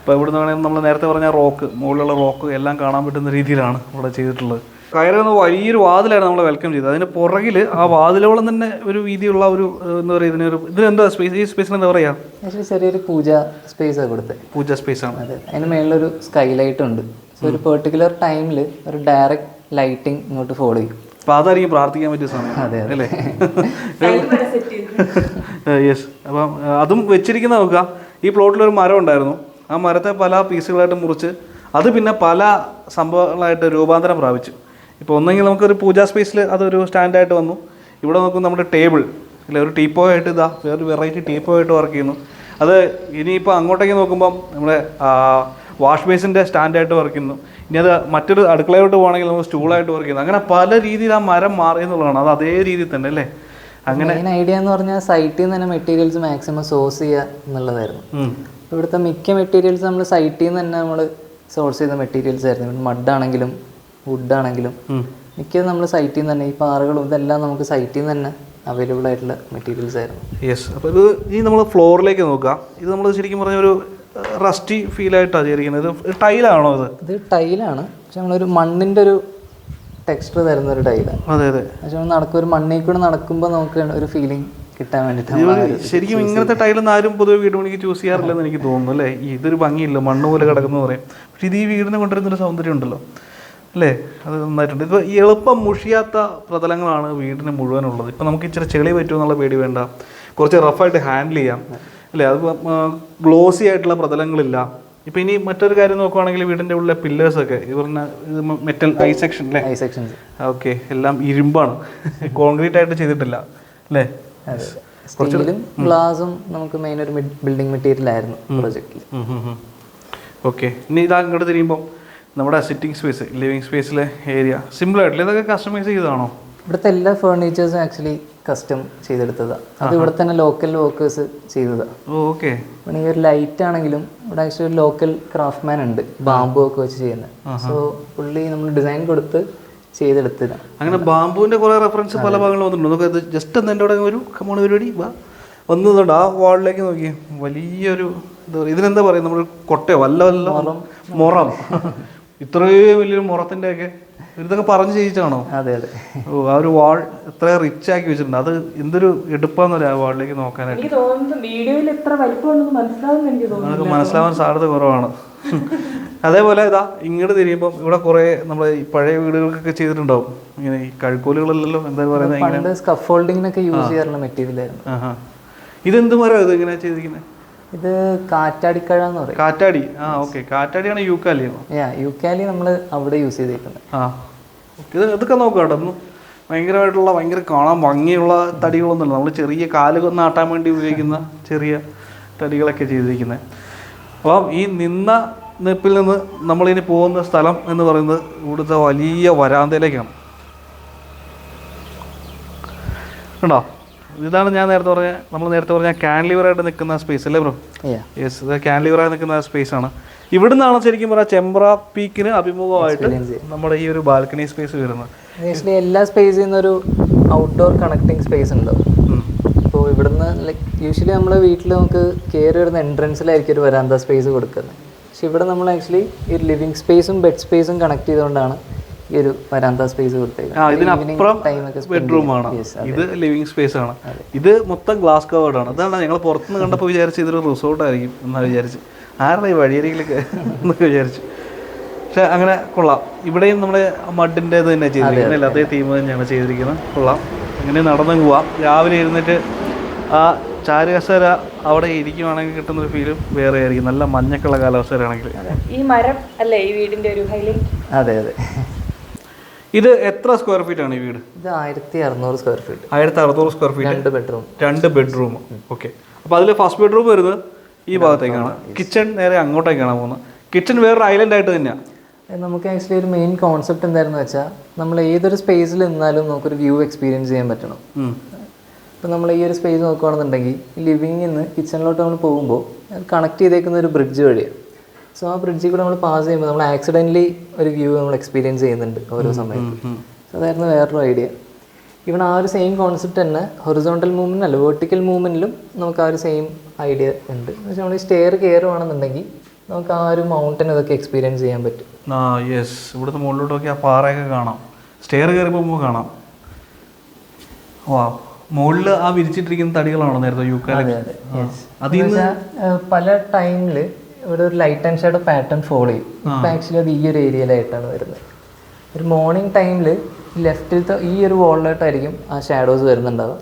ഇപ്പോൾ ഇവിടെ നിന്ന് നമ്മൾ നേരത്തെ പറഞ്ഞ റോക്ക് മുകളിലുള്ള റോക്ക് എല്ലാം കാണാൻ പറ്റുന്ന രീതിയിലാണ് ഇവിടെ ചെയ്തിട്ടുള്ളത്. കയറി വന്ന വലിയൊരു വാതിലാണ് നമ്മളെ വെൽക്കം ചെയ്തത്. അതിന് പുറകിൽ ആ വാതിലോളം തന്നെ ഒരു വീതിയുള്ള ഒരു എന്താ പറയുക ഇതിനൊരു ഇതിനെന്താ സ്പേസ് ഈ സ്പേസിന് എന്താ പറയുക ആക്ച്വലി ചെറിയൊരു പൂജ സ്പേസ് ആണ് കൊടുത്തത് പൂജ സ്പേസ് ആണ്. അതെ. അതിന് മേളിലൊരു സ്കൈലൈറ്റ് ഉണ്ട്. സോ ഒരു പെർട്ടിക്കുലർ ടൈമിൽ ഒരു ഡയറക്റ്റ് ലൈറ്റിംഗ് ഇങ്ങോട്ട് ഫോളോ ചെയ്യും. അപ്പോൾ അതായിരിക്കും പ്രാർത്ഥിക്കാൻ പറ്റിയ സമയം. അല്ലേ? യെസ് അപ്പം അതും വെച്ചിരിക്കുന്ന നോക്കുക. ഈ പ്ലോട്ടിൽ ഒരു മരം ഉണ്ടായിരുന്നു. ആ മരത്തെ പല പീസുകളായിട്ട് മുറിച്ച് അത് പിന്നെ പല സംഭവങ്ങളായിട്ട് രൂപാന്തരം പ്രാപിച്ചു. ഇപ്പോൾ ഒന്നെങ്കിൽ നമുക്കൊരു പൂജാ സ്പേസിൽ അതൊരു സ്റ്റാൻഡായിട്ട് വന്നു. ഇവിടെ നോക്കും നമ്മുടെ ടേബിൾ അല്ലെ? ഒരു ടീപ്പോ ആയിട്ട് ഇതാ വേറൊരു വെറൈറ്റി ടീപ്പോ ആയിട്ട് വർക്ക് ചെയ്യുന്നു. അത് ഇനിയിപ്പോൾ അങ്ങോട്ടേക്ക് നോക്കുമ്പം നമ്മുടെ വാഷ് ബേസിന്റെ സ്റ്റാൻഡായിട്ട് വർക്ക് ചെയ്യുന്നു. ഇനി അത് മറ്റൊരു അടുക്കളയോട്ട് പോകണമെങ്കിൽ നമുക്ക് സ്റ്റൂളായിട്ട് വർക്ക് ചെയ്യുന്നു. അങ്ങനെ പല രീതിയിൽ ആ മരം മാറി എന്നുള്ളതാണ്. അത് അതേ രീതിയിൽ തന്നെ അല്ലേ? അങ്ങനെ ഐഡിയ എന്ന് പറഞ്ഞാൽ സൈറ്റിൽ നിന്ന് തന്നെ മെറ്റീരിയൽസ് മാക്സിമം സോഴ്സ് ചെയ്യുക എന്നുള്ളതായിരുന്നു. ഇവിടുത്തെ മിക്ക മെറ്റീരിയൽസ് നമ്മൾ സൈറ്റിൽ നിന്ന് തന്നെ നമ്മൾ സോഴ്സ് ചെയ്ത മെറ്റീരിയൽസ് ആയിരുന്നു. മഡ് ആണെങ്കിലും വുഡ് ആണെങ്കിലും ഉം. മിക്കതും നമ്മൾ സൈറ്റിൽ നിന്ന് തന്നെ ഈ പാറകളും ഇതെല്ലാം നമുക്ക് സൈറ്റിൽ നിന്ന് തന്നെ അവൈലബിൾ ആയിട്ടുള്ള മെറ്റീരിയൽസ് ആയിരുന്നു. യെസ് അപ്പോൾ ഇത് ഈ നമ്മൾ ഫ്ലോറിലേക്ക് നോക്കുക. ഇത് നമ്മൾ ശരിക്കും പറഞ്ഞ ഒരു റസ്റ്റി ഫീൽ ആയിട്ടാണ് ചെയ്തിരിക്കുന്നത്. ഇത് ടൈലാണോ ഇത്? ഇത് ടൈലാണ് പക്ഷെ നമ്മളൊരു മണ്ണിന്റെ ഒരു ടെക്സ്ചർ തരുന്ന ഒരു ടൈലാണ് അതെ അതെ. പക്ഷെ നമ്മൾ നടക്കും ഒരു മണ്ണിൽ കൂടെ നടക്കുമ്പോൾ നമുക്ക് ഒരു ഫീലിംഗ് കിട്ടാൻ വേണ്ടിയിട്ട് ശരിക്കും ഇങ്ങനത്തെ ടൈലൊന്നും ആരും പൊതുവെ വീട് പണിക്ക് ചൂസ് ചെയ്യാറില്ലെന്ന് എനിക്ക് തോന്നുന്നു അല്ലേ? ഇതൊരു ഭംഗിയില്ല മണ്ണ് പോലെ കിടക്കുന്നു പറയും. പക്ഷെ ഇത് ഈ വീടിനെ കൊണ്ടുവരുന്നൊരു സൗന്ദര്യം ഉണ്ടല്ലോ. അല്ലേ? അത് നന്നായിട്ടുണ്ട്. ഇപ്പോൾ എളുപ്പം മുഷിയാത്ത പ്രതലങ്ങളാണ് വീടിന് മുഴുവനുള്ളത്. ഇപ്പം നമുക്ക് ഇച്ചിരി ചെളി പറ്റുമോ എന്നുള്ള പേടി വേണ്ട. കുറച്ച് റഫായിട്ട് ഹാൻഡിൽ ചെയ്യാം. അല്ലേ? അത് ഗ്ലോസി ആയിട്ടുള്ള പ്രതലങ്ങളില്ല. ഇപ്പം ഇനി മറ്റൊരു കാര്യം നോക്കുവാണെങ്കിൽ വീടിന്റെ ഉള്ളിലെ പില്ലേഴ്സൊക്കെ ഈ പറഞ്ഞ ഇത് മെറ്റൽ ഐ സെക്ഷൻ അല്ലേ ഐ സെക്ഷൻ ഓക്കെ. എല്ലാം ഇരുമ്പാണ്. കോൺക്രീറ്റ് ആയിട്ട് ചെയ്തിട്ടില്ല. അല്ലേ? സ്റ്റീലും ഗ്ലാസും നമുക്ക് മെയിൻ ഒരു ബിൽഡിംഗ് മെറ്റീരിയൽ ആയിരുന്നു പ്രൊജക്റ്റിൽ ഓക്കെ. ഇനി ഇതാ ഇങ്ങോട്ട് തിരിയുമ്പോൾ നമ്മുടെ സിറ്റിംഗ് സ്പേസ് ലിവിങ് സ്പേസിലെ ഏരിയ സിമ്പിൾ ആയിട്ടില്ല? ഇതൊക്കെ കസ്റ്റമൈസ് ചെയ്തതാണോ? ഇവിടുത്തെ എല്ലാ ഫേർണിച്ചേഴ്സും ആക്ച്വലി കസ്റ്റം ചെയ്തെടുത്തതാണ് അത് ഇവിടെ തന്നെ ലോക്കൽ വർക്കേഴ്സ് ചെയ്തതാണ് ഓക്കെ ഈ ഒരു ലൈറ്റ് ആണെങ്കിലും ഇവിടെ ആക്ച്വലി ഒരു ലോക്കൽ ക്രാഫ്റ്റ്മാൻ ഉണ്ട്. ബാമ്പു ഒക്കെ വെച്ച് ചെയ്യുന്നത് സോ പുള്ളി നമ്മൾ ഡിസൈൻ കൊടുത്ത് ചെയ്തെടുത്തതാണ് അങ്ങനെ ബാമ്പുവിന്റെ കുറെ റെഫറൻസ് പല ഭാഗങ്ങളും വന്നിട്ടുണ്ട്. നമുക്ക് അത് ജസ്റ്റ് ഒന്ന് എന്റെ കൂടെ ഒരു കമോൺ പരിപാടി വാ. വന്നതുകൊണ്ട് ആ വാളിലേക്ക് നോക്കി വലിയൊരു ഇതിനെന്താ പറയുക നമ്മൾ കൊട്ടയോ? വല്ല വല്ല മുറം. ഇത്രയും വലിയൊരു മുറത്തിന്റെ ഒക്കെ ഇതൊക്കെ പറഞ്ഞു ചെയ്യിച്ചാണോ? അതെ അതെ. ഓ ആ ഒരു വാൾ എത്ര റിച്ച് ആക്കി വെച്ചിട്ടുണ്ട്. അത് എന്തൊരു എടുപ്പാന്ന് പറയാം ആ വാളിലേക്ക് നോക്കാനായിട്ട്. എനിക്ക് തോന്നുന്നു വീഡിയോയിൽ എത്ര വലിപ്പമുണ്ടെന്ന് മനസ്സിലാവുന്ന എനിക്ക് തോന്നുന്നു നമുക്ക് മനസ്സിലാവാൻ സാധ്യത കുറവാണ്. അതേപോലെ ഇതാ ഇങ്ങോട്ട് തിരിയുമ്പോൾ ഇവിടെ കുറേ നമ്മൾ ഈ പഴയ വീടുകൾക്കൊക്കെ ചെയ്തിട്ടുണ്ടാവും. ഇങ്ങനെ ഈ കഴുക്കോലുകളല്ലല്ലോ എന്താ പറയുന്നത് സ്കഫ് ഹോൾഡിങ്ങിനൊക്കെ യൂസ് ചെയ്യാറുള്ള മെറ്റീരിയൽ ആയിരുന്നു. ഇതെന്ത് മരം ഇത് ഇങ്ങനെ ചെയ്തിരിക്കുന്നത് ഇത് കാറ്റാടിക്കഴ എന്ന് പറയും. കാറ്റാടി. ആ ഓക്കെ. കാറ്റാടിയാണ് യൂക്കാലി യാ യുക്കാലി നമ്മൾ അവിടെ യൂസ് ചെയ്തേക്കുന്നത് ആ. ഇത് ഇതൊക്കെ നോക്കാം കേട്ടോ. ഭയങ്കരമായിട്ടുള്ള ഭയങ്കര കാണാൻ ഭംഗിയുള്ള തടികളൊന്നുമില്ല. നമ്മൾ ചെറിയ കാൽ ആട്ടാൻ വേണ്ടി ഉപയോഗിക്കുന്ന ചെറിയ തടികളൊക്കെ ചെയ്തിരിക്കുന്നത് അപ്പം ഈ നിന്ന നിപ്പിൽ നിന്ന് നമ്മളിനി പോകുന്ന സ്ഥലം എന്ന് പറയുന്നത് ഇവിടുത്തെ വലിയ വരാന്തയിലേക്കാണ്. കണ്ടോ? ഇതാണ് ഞാൻ നേരത്തെ പറഞ്ഞ നമ്മൾ നേരത്തെ പറഞ്ഞ കാൻലിവറായിട്ട് നിൽക്കുന്ന സ്പേസ് അല്ലേ ബ്രോ യെസ് ഇത് കാൻലിവറായി നിൽക്കുന്ന സ്പേസ് ആണ്. ഇവിടുന്നാണ് ശരിക്കും പറയാം ചെമ്പ്ര പീക്കിന് അഭിമുഖമായിട്ട് നമ്മുടെ ഈ ഒരു ബാൽക്കണി സ്പേസ് വരുന്നത്. എല്ലാ സ്പേസിൽ നിന്നൊരു ഔട്ട്ഡോർ കണക്ടിങ് സ്പേസ് ഉണ്ട്. അപ്പോൾ ഇവിടുന്ന് ലൈക്ക് യൂഷ്വലി നമ്മൾ വീട്ടിൽ നമുക്ക് കയറി വരുന്ന എൻട്രൻസിലായിരിക്കും ഒരു വരാന്ത സ്പേസ് കൊടുക്കുന്നത്. പക്ഷെ ഇവിടെ നമ്മൾ ആക്ച്വലി ഈ ലിവിങ് സ്പേസും ബെഡ് സ്പേസും കണക്ട് ചെയ്തുകൊണ്ടാണ് ഈ ഒരു വരാന്ത സ്പേസ് ആ കൊടുത്തേക്കുന്നത് ഇതിനപ്പുറം ബെഡ്റൂം ആണ്. ഇത് ലിവിംഗ് സ്പേസ് ആണ്. ഇത് മൊത്തം ഗ്ലാസ് കവേർഡ് ആണ്. അതാണ് ഞങ്ങൾ പുറത്തുനിന്ന് കണ്ടപ്പോൾ വിചാരിച്ചു ഇതൊരു റിസോർട്ട് ആയിരിക്കും എന്നാണ് വിചാരിച്ചു. ആരുടെ ഈ വഴിയരികിലൊക്കെ എന്നൊക്കെ വിചാരിച്ചു. പക്ഷെ അങ്ങനെ കൊള്ളാം. ഇവിടെയും നമ്മുടെ മഡിന്റെ ഇത് തന്നെ ചെയ്തിരിക്കുന്നത്. അതേ തീം തന്നെയാണ് ചെയ്തിരിക്കുന്നത്. കൊള്ളാം. അങ്ങനെ നടന്നു പോവാം. രാവിലെ ഇരുന്നിട്ട് ആ ചാരുകസേര അവിടെ ഇരിക്കുവാണെങ്കിൽ കിട്ടുന്ന ഒരു ഫീലും വേറെ ആയിരിക്കും. നല്ല മഞ്ഞക്കുള്ള കാലാവസ്ഥയിലാണെങ്കിൽ. ഈ മരം അല്ലേ ഈ വീടിന്റെ ഒരു ഹൈലൈറ്റ് അതെ അതെ. ഇത് എത്ര സ്ക്വയർ ഫീറ്റ് ആണ് ഈ വീട്? ഇത് ആയിരത്തി അറുന്നൂറ് സ്ക്വയർ ഫീറ്റ് ആയിരത്തി അറുന്നൂറ് സ്ക്വയർ ഫീറ്റ് രണ്ട് ബെഡ്റൂം രണ്ട് ബെഡ്റൂം ഓക്കെ അപ്പോൾ അതിൽ ഫസ്റ്റ് ബെഡ്റൂം വരുന്നത് ഈ ഭാഗത്തേക്കാണ്. കിച്ചൺ നേരെ അങ്ങോട്ടേക്കാണ് പോകുന്നത്. കിച്ചൺ വേറൊരു ഐലൻഡ് ആയിട്ട് തന്നെയാണ് നമുക്ക് ആക്ച്വലി ഒരു മെയിൻ കോൺസെപ്റ്റ് എന്തായിരുന്നു വെച്ചാൽ നമ്മൾ ഏതൊരു സ്പേസിൽ നിന്നാലും നമുക്കൊരു വ്യൂ എക്സ്പീരിയൻസ് ചെയ്യാൻ പറ്റണം. ഇപ്പം നമ്മൾ ഈ ഒരു സ്പേസ് നോക്കുകയാണെന്നുണ്ടെങ്കിൽ ലിവിങ്ങിൽ നിന്ന് കിച്ചണിലോട്ട് നമ്മൾ പോകുമ്പോൾ കണക്ട് ചെയ്തേക്കുന്ന ഒരു ബ്രിഡ്ജ് വഴിയാണ് സോ ആ ബ്രിഡ്ജിൽ കൂടെ നമ്മൾ പാസ് ചെയ്യുമ്പോൾ നമ്മൾ ആക്സിഡന്റലി ഒരു വ്യൂ നമ്മൾ എക്സ്പീരിയൻസ് ചെയ്യുന്നുണ്ട് ഓരോ സമയത്ത്. സോ അതായിരുന്നു വേറൊരു ഐഡിയ ഇവിടെ ആ ഒരു സെയിം കോൺസെപ്റ്റ് തന്നെ ഹൊറിസോണ്ടൽ മൂവ്മെന്റ് അല്ല വെർട്ടിക്കൽ മൂവ്മെന്റിലും നമുക്ക് ആ ഒരു സെയിം ഐഡിയ ഉണ്ട്. പക്ഷേ നമ്മൾ സ്റ്റെയർ കയറുവാണെന്നുണ്ടെങ്കിൽ നമുക്ക് ആ ഒരു മൗണ്ടൻ ഇതൊക്കെ എക്സ്പീരിയൻസ് ചെയ്യാൻ പറ്റും. ആ യെസ് ഇവിടുത്തെ മുകളിലോട്ടൊക്കെ ആ പാറയൊക്കെ കാണാം. സ്റ്റെയർ കയറി പോകുമ്പോൾ കാണാം. വാ മുകളിൽ ആ വിരിച്ചിട്ടിരിക്കുന്ന തടികളാണോ നേരത്തെ യു പല ടൈമിൽ ഇവിടെ ഒരു light and shadow pattern follow ചെയ്യും. ഇപ്പം ആക്ച്വലി അത് ഈ ഒരു ഏരിയയിലായിട്ടാണ് വരുന്നത്. ഒരു മോർണിംഗ് ടൈമിൽ ലെഫ്റ്റിലത്തെ ഈ ഒരു വോളിലോട്ടായിരിക്കും ആ ഷാഡോസ് വരുന്നുണ്ടാവുക.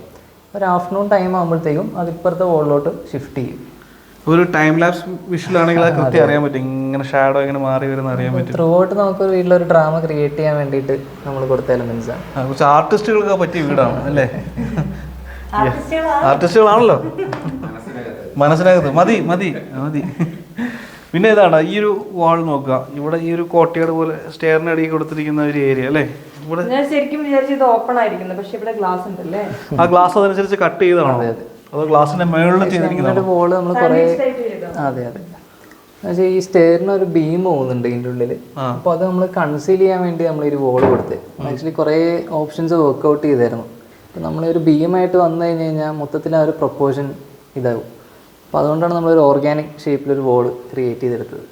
ഒരു ആഫ്റ്റർനൂൺ ടൈം ആകുമ്പോഴത്തേക്കും അത് ഇപ്പുറത്തെ വോളിലോട്ട് ഷിഫ്റ്റ് ചെയ്യും. ഒരു ടൈം ലാപ്സ് വിഷ്വലാണെങ്കിൽ അത് കൃത്യം അറിയാൻ പറ്റും. ഇങ്ങനെ ഷാഡോ ഇങ്ങനെ മാറി വരുന്ന അറിയാൻ പറ്റും. ത്രൂ ഔട്ട് നമുക്ക് വീട്ടിലൊരു ഡ്രാമ ക്രിയേറ്റ് ചെയ്യാൻ വേണ്ടിയിട്ട് നമ്മൾ കൊടുത്ത എലമെന്റ്സ് ആണ് കുറച്ച് ആർട്ടിസ്റ്റുകൾക്ക് പറ്റിയ വീടാണ് അല്ലേ? ആർട്ടിസ്റ്റുകളാണല്ലോ മനസ്സിലാകത്ത് മതി മതി മതി. പിന്നെ ഇതാണ് ഈ ഒരു വാൾ നോക്കുക. ഇവിടെ ഈ ഒരു കോട്ടയുടെ പോലെ സ്റ്റെയറിന് അടിയിൽ കൊടുത്തിരിക്കുന്ന ഒരു ഏരിയ അല്ലേ? ഇവിടെ ഞാൻ ശരിക്കും വിചാരിച്ചു ഇത് ഓപ്പൺ ആയിരിക്കുന്നു പക്ഷെ ഇവിടെ ഗ്ലാസ് ഉണ്ടല്ലേ? ആ ഗ്ലാസ് അതനുസരിച്ച് കട്ട് ചെയ്തതാണോ? അതോ ഗ്ലാസിന്റെ മുകളിൽ ചെയ്തിരിക്കുന്നതാണോ? ഒരു വോൾ നമ്മൾ കുറേ അതെ അതെ. എന്നുവെച്ചാൽ ഈ സ്റ്റെയറിന് ഒരു ബീം പോകുന്നുണ്ട് ഇതിന്റെ ഉള്ളിൽ അപ്പോൾ അത് നമ്മൾ കൺസീൽ ചെയ്യാൻ വേണ്ടി നമ്മൾ ഒരു വോൾ കൊടുത്ത്. ആക്ച്വലി കുറേ ഓപ്ഷൻസ് വർക്ക്ഔട്ട് ചെയ്തായിരുന്നു. അപ്പോൾ നമ്മൾ ഒരു ബീമായിട്ട് വന്നു കഴിഞ്ഞ് കഴിഞ്ഞാൽ മൊത്തത്തിൽ ആ ഒരു പ്രൊപ്പോഷൻ ഇതാവും. അപ്പോൾ അതുകൊണ്ടാണ് നമ്മൾ ഒരു ഓർഗാനിക് ഷേപ്പിൽ ഒരു വോൾ ക്രിയേറ്റ് ചെയ്തെടുത്തത്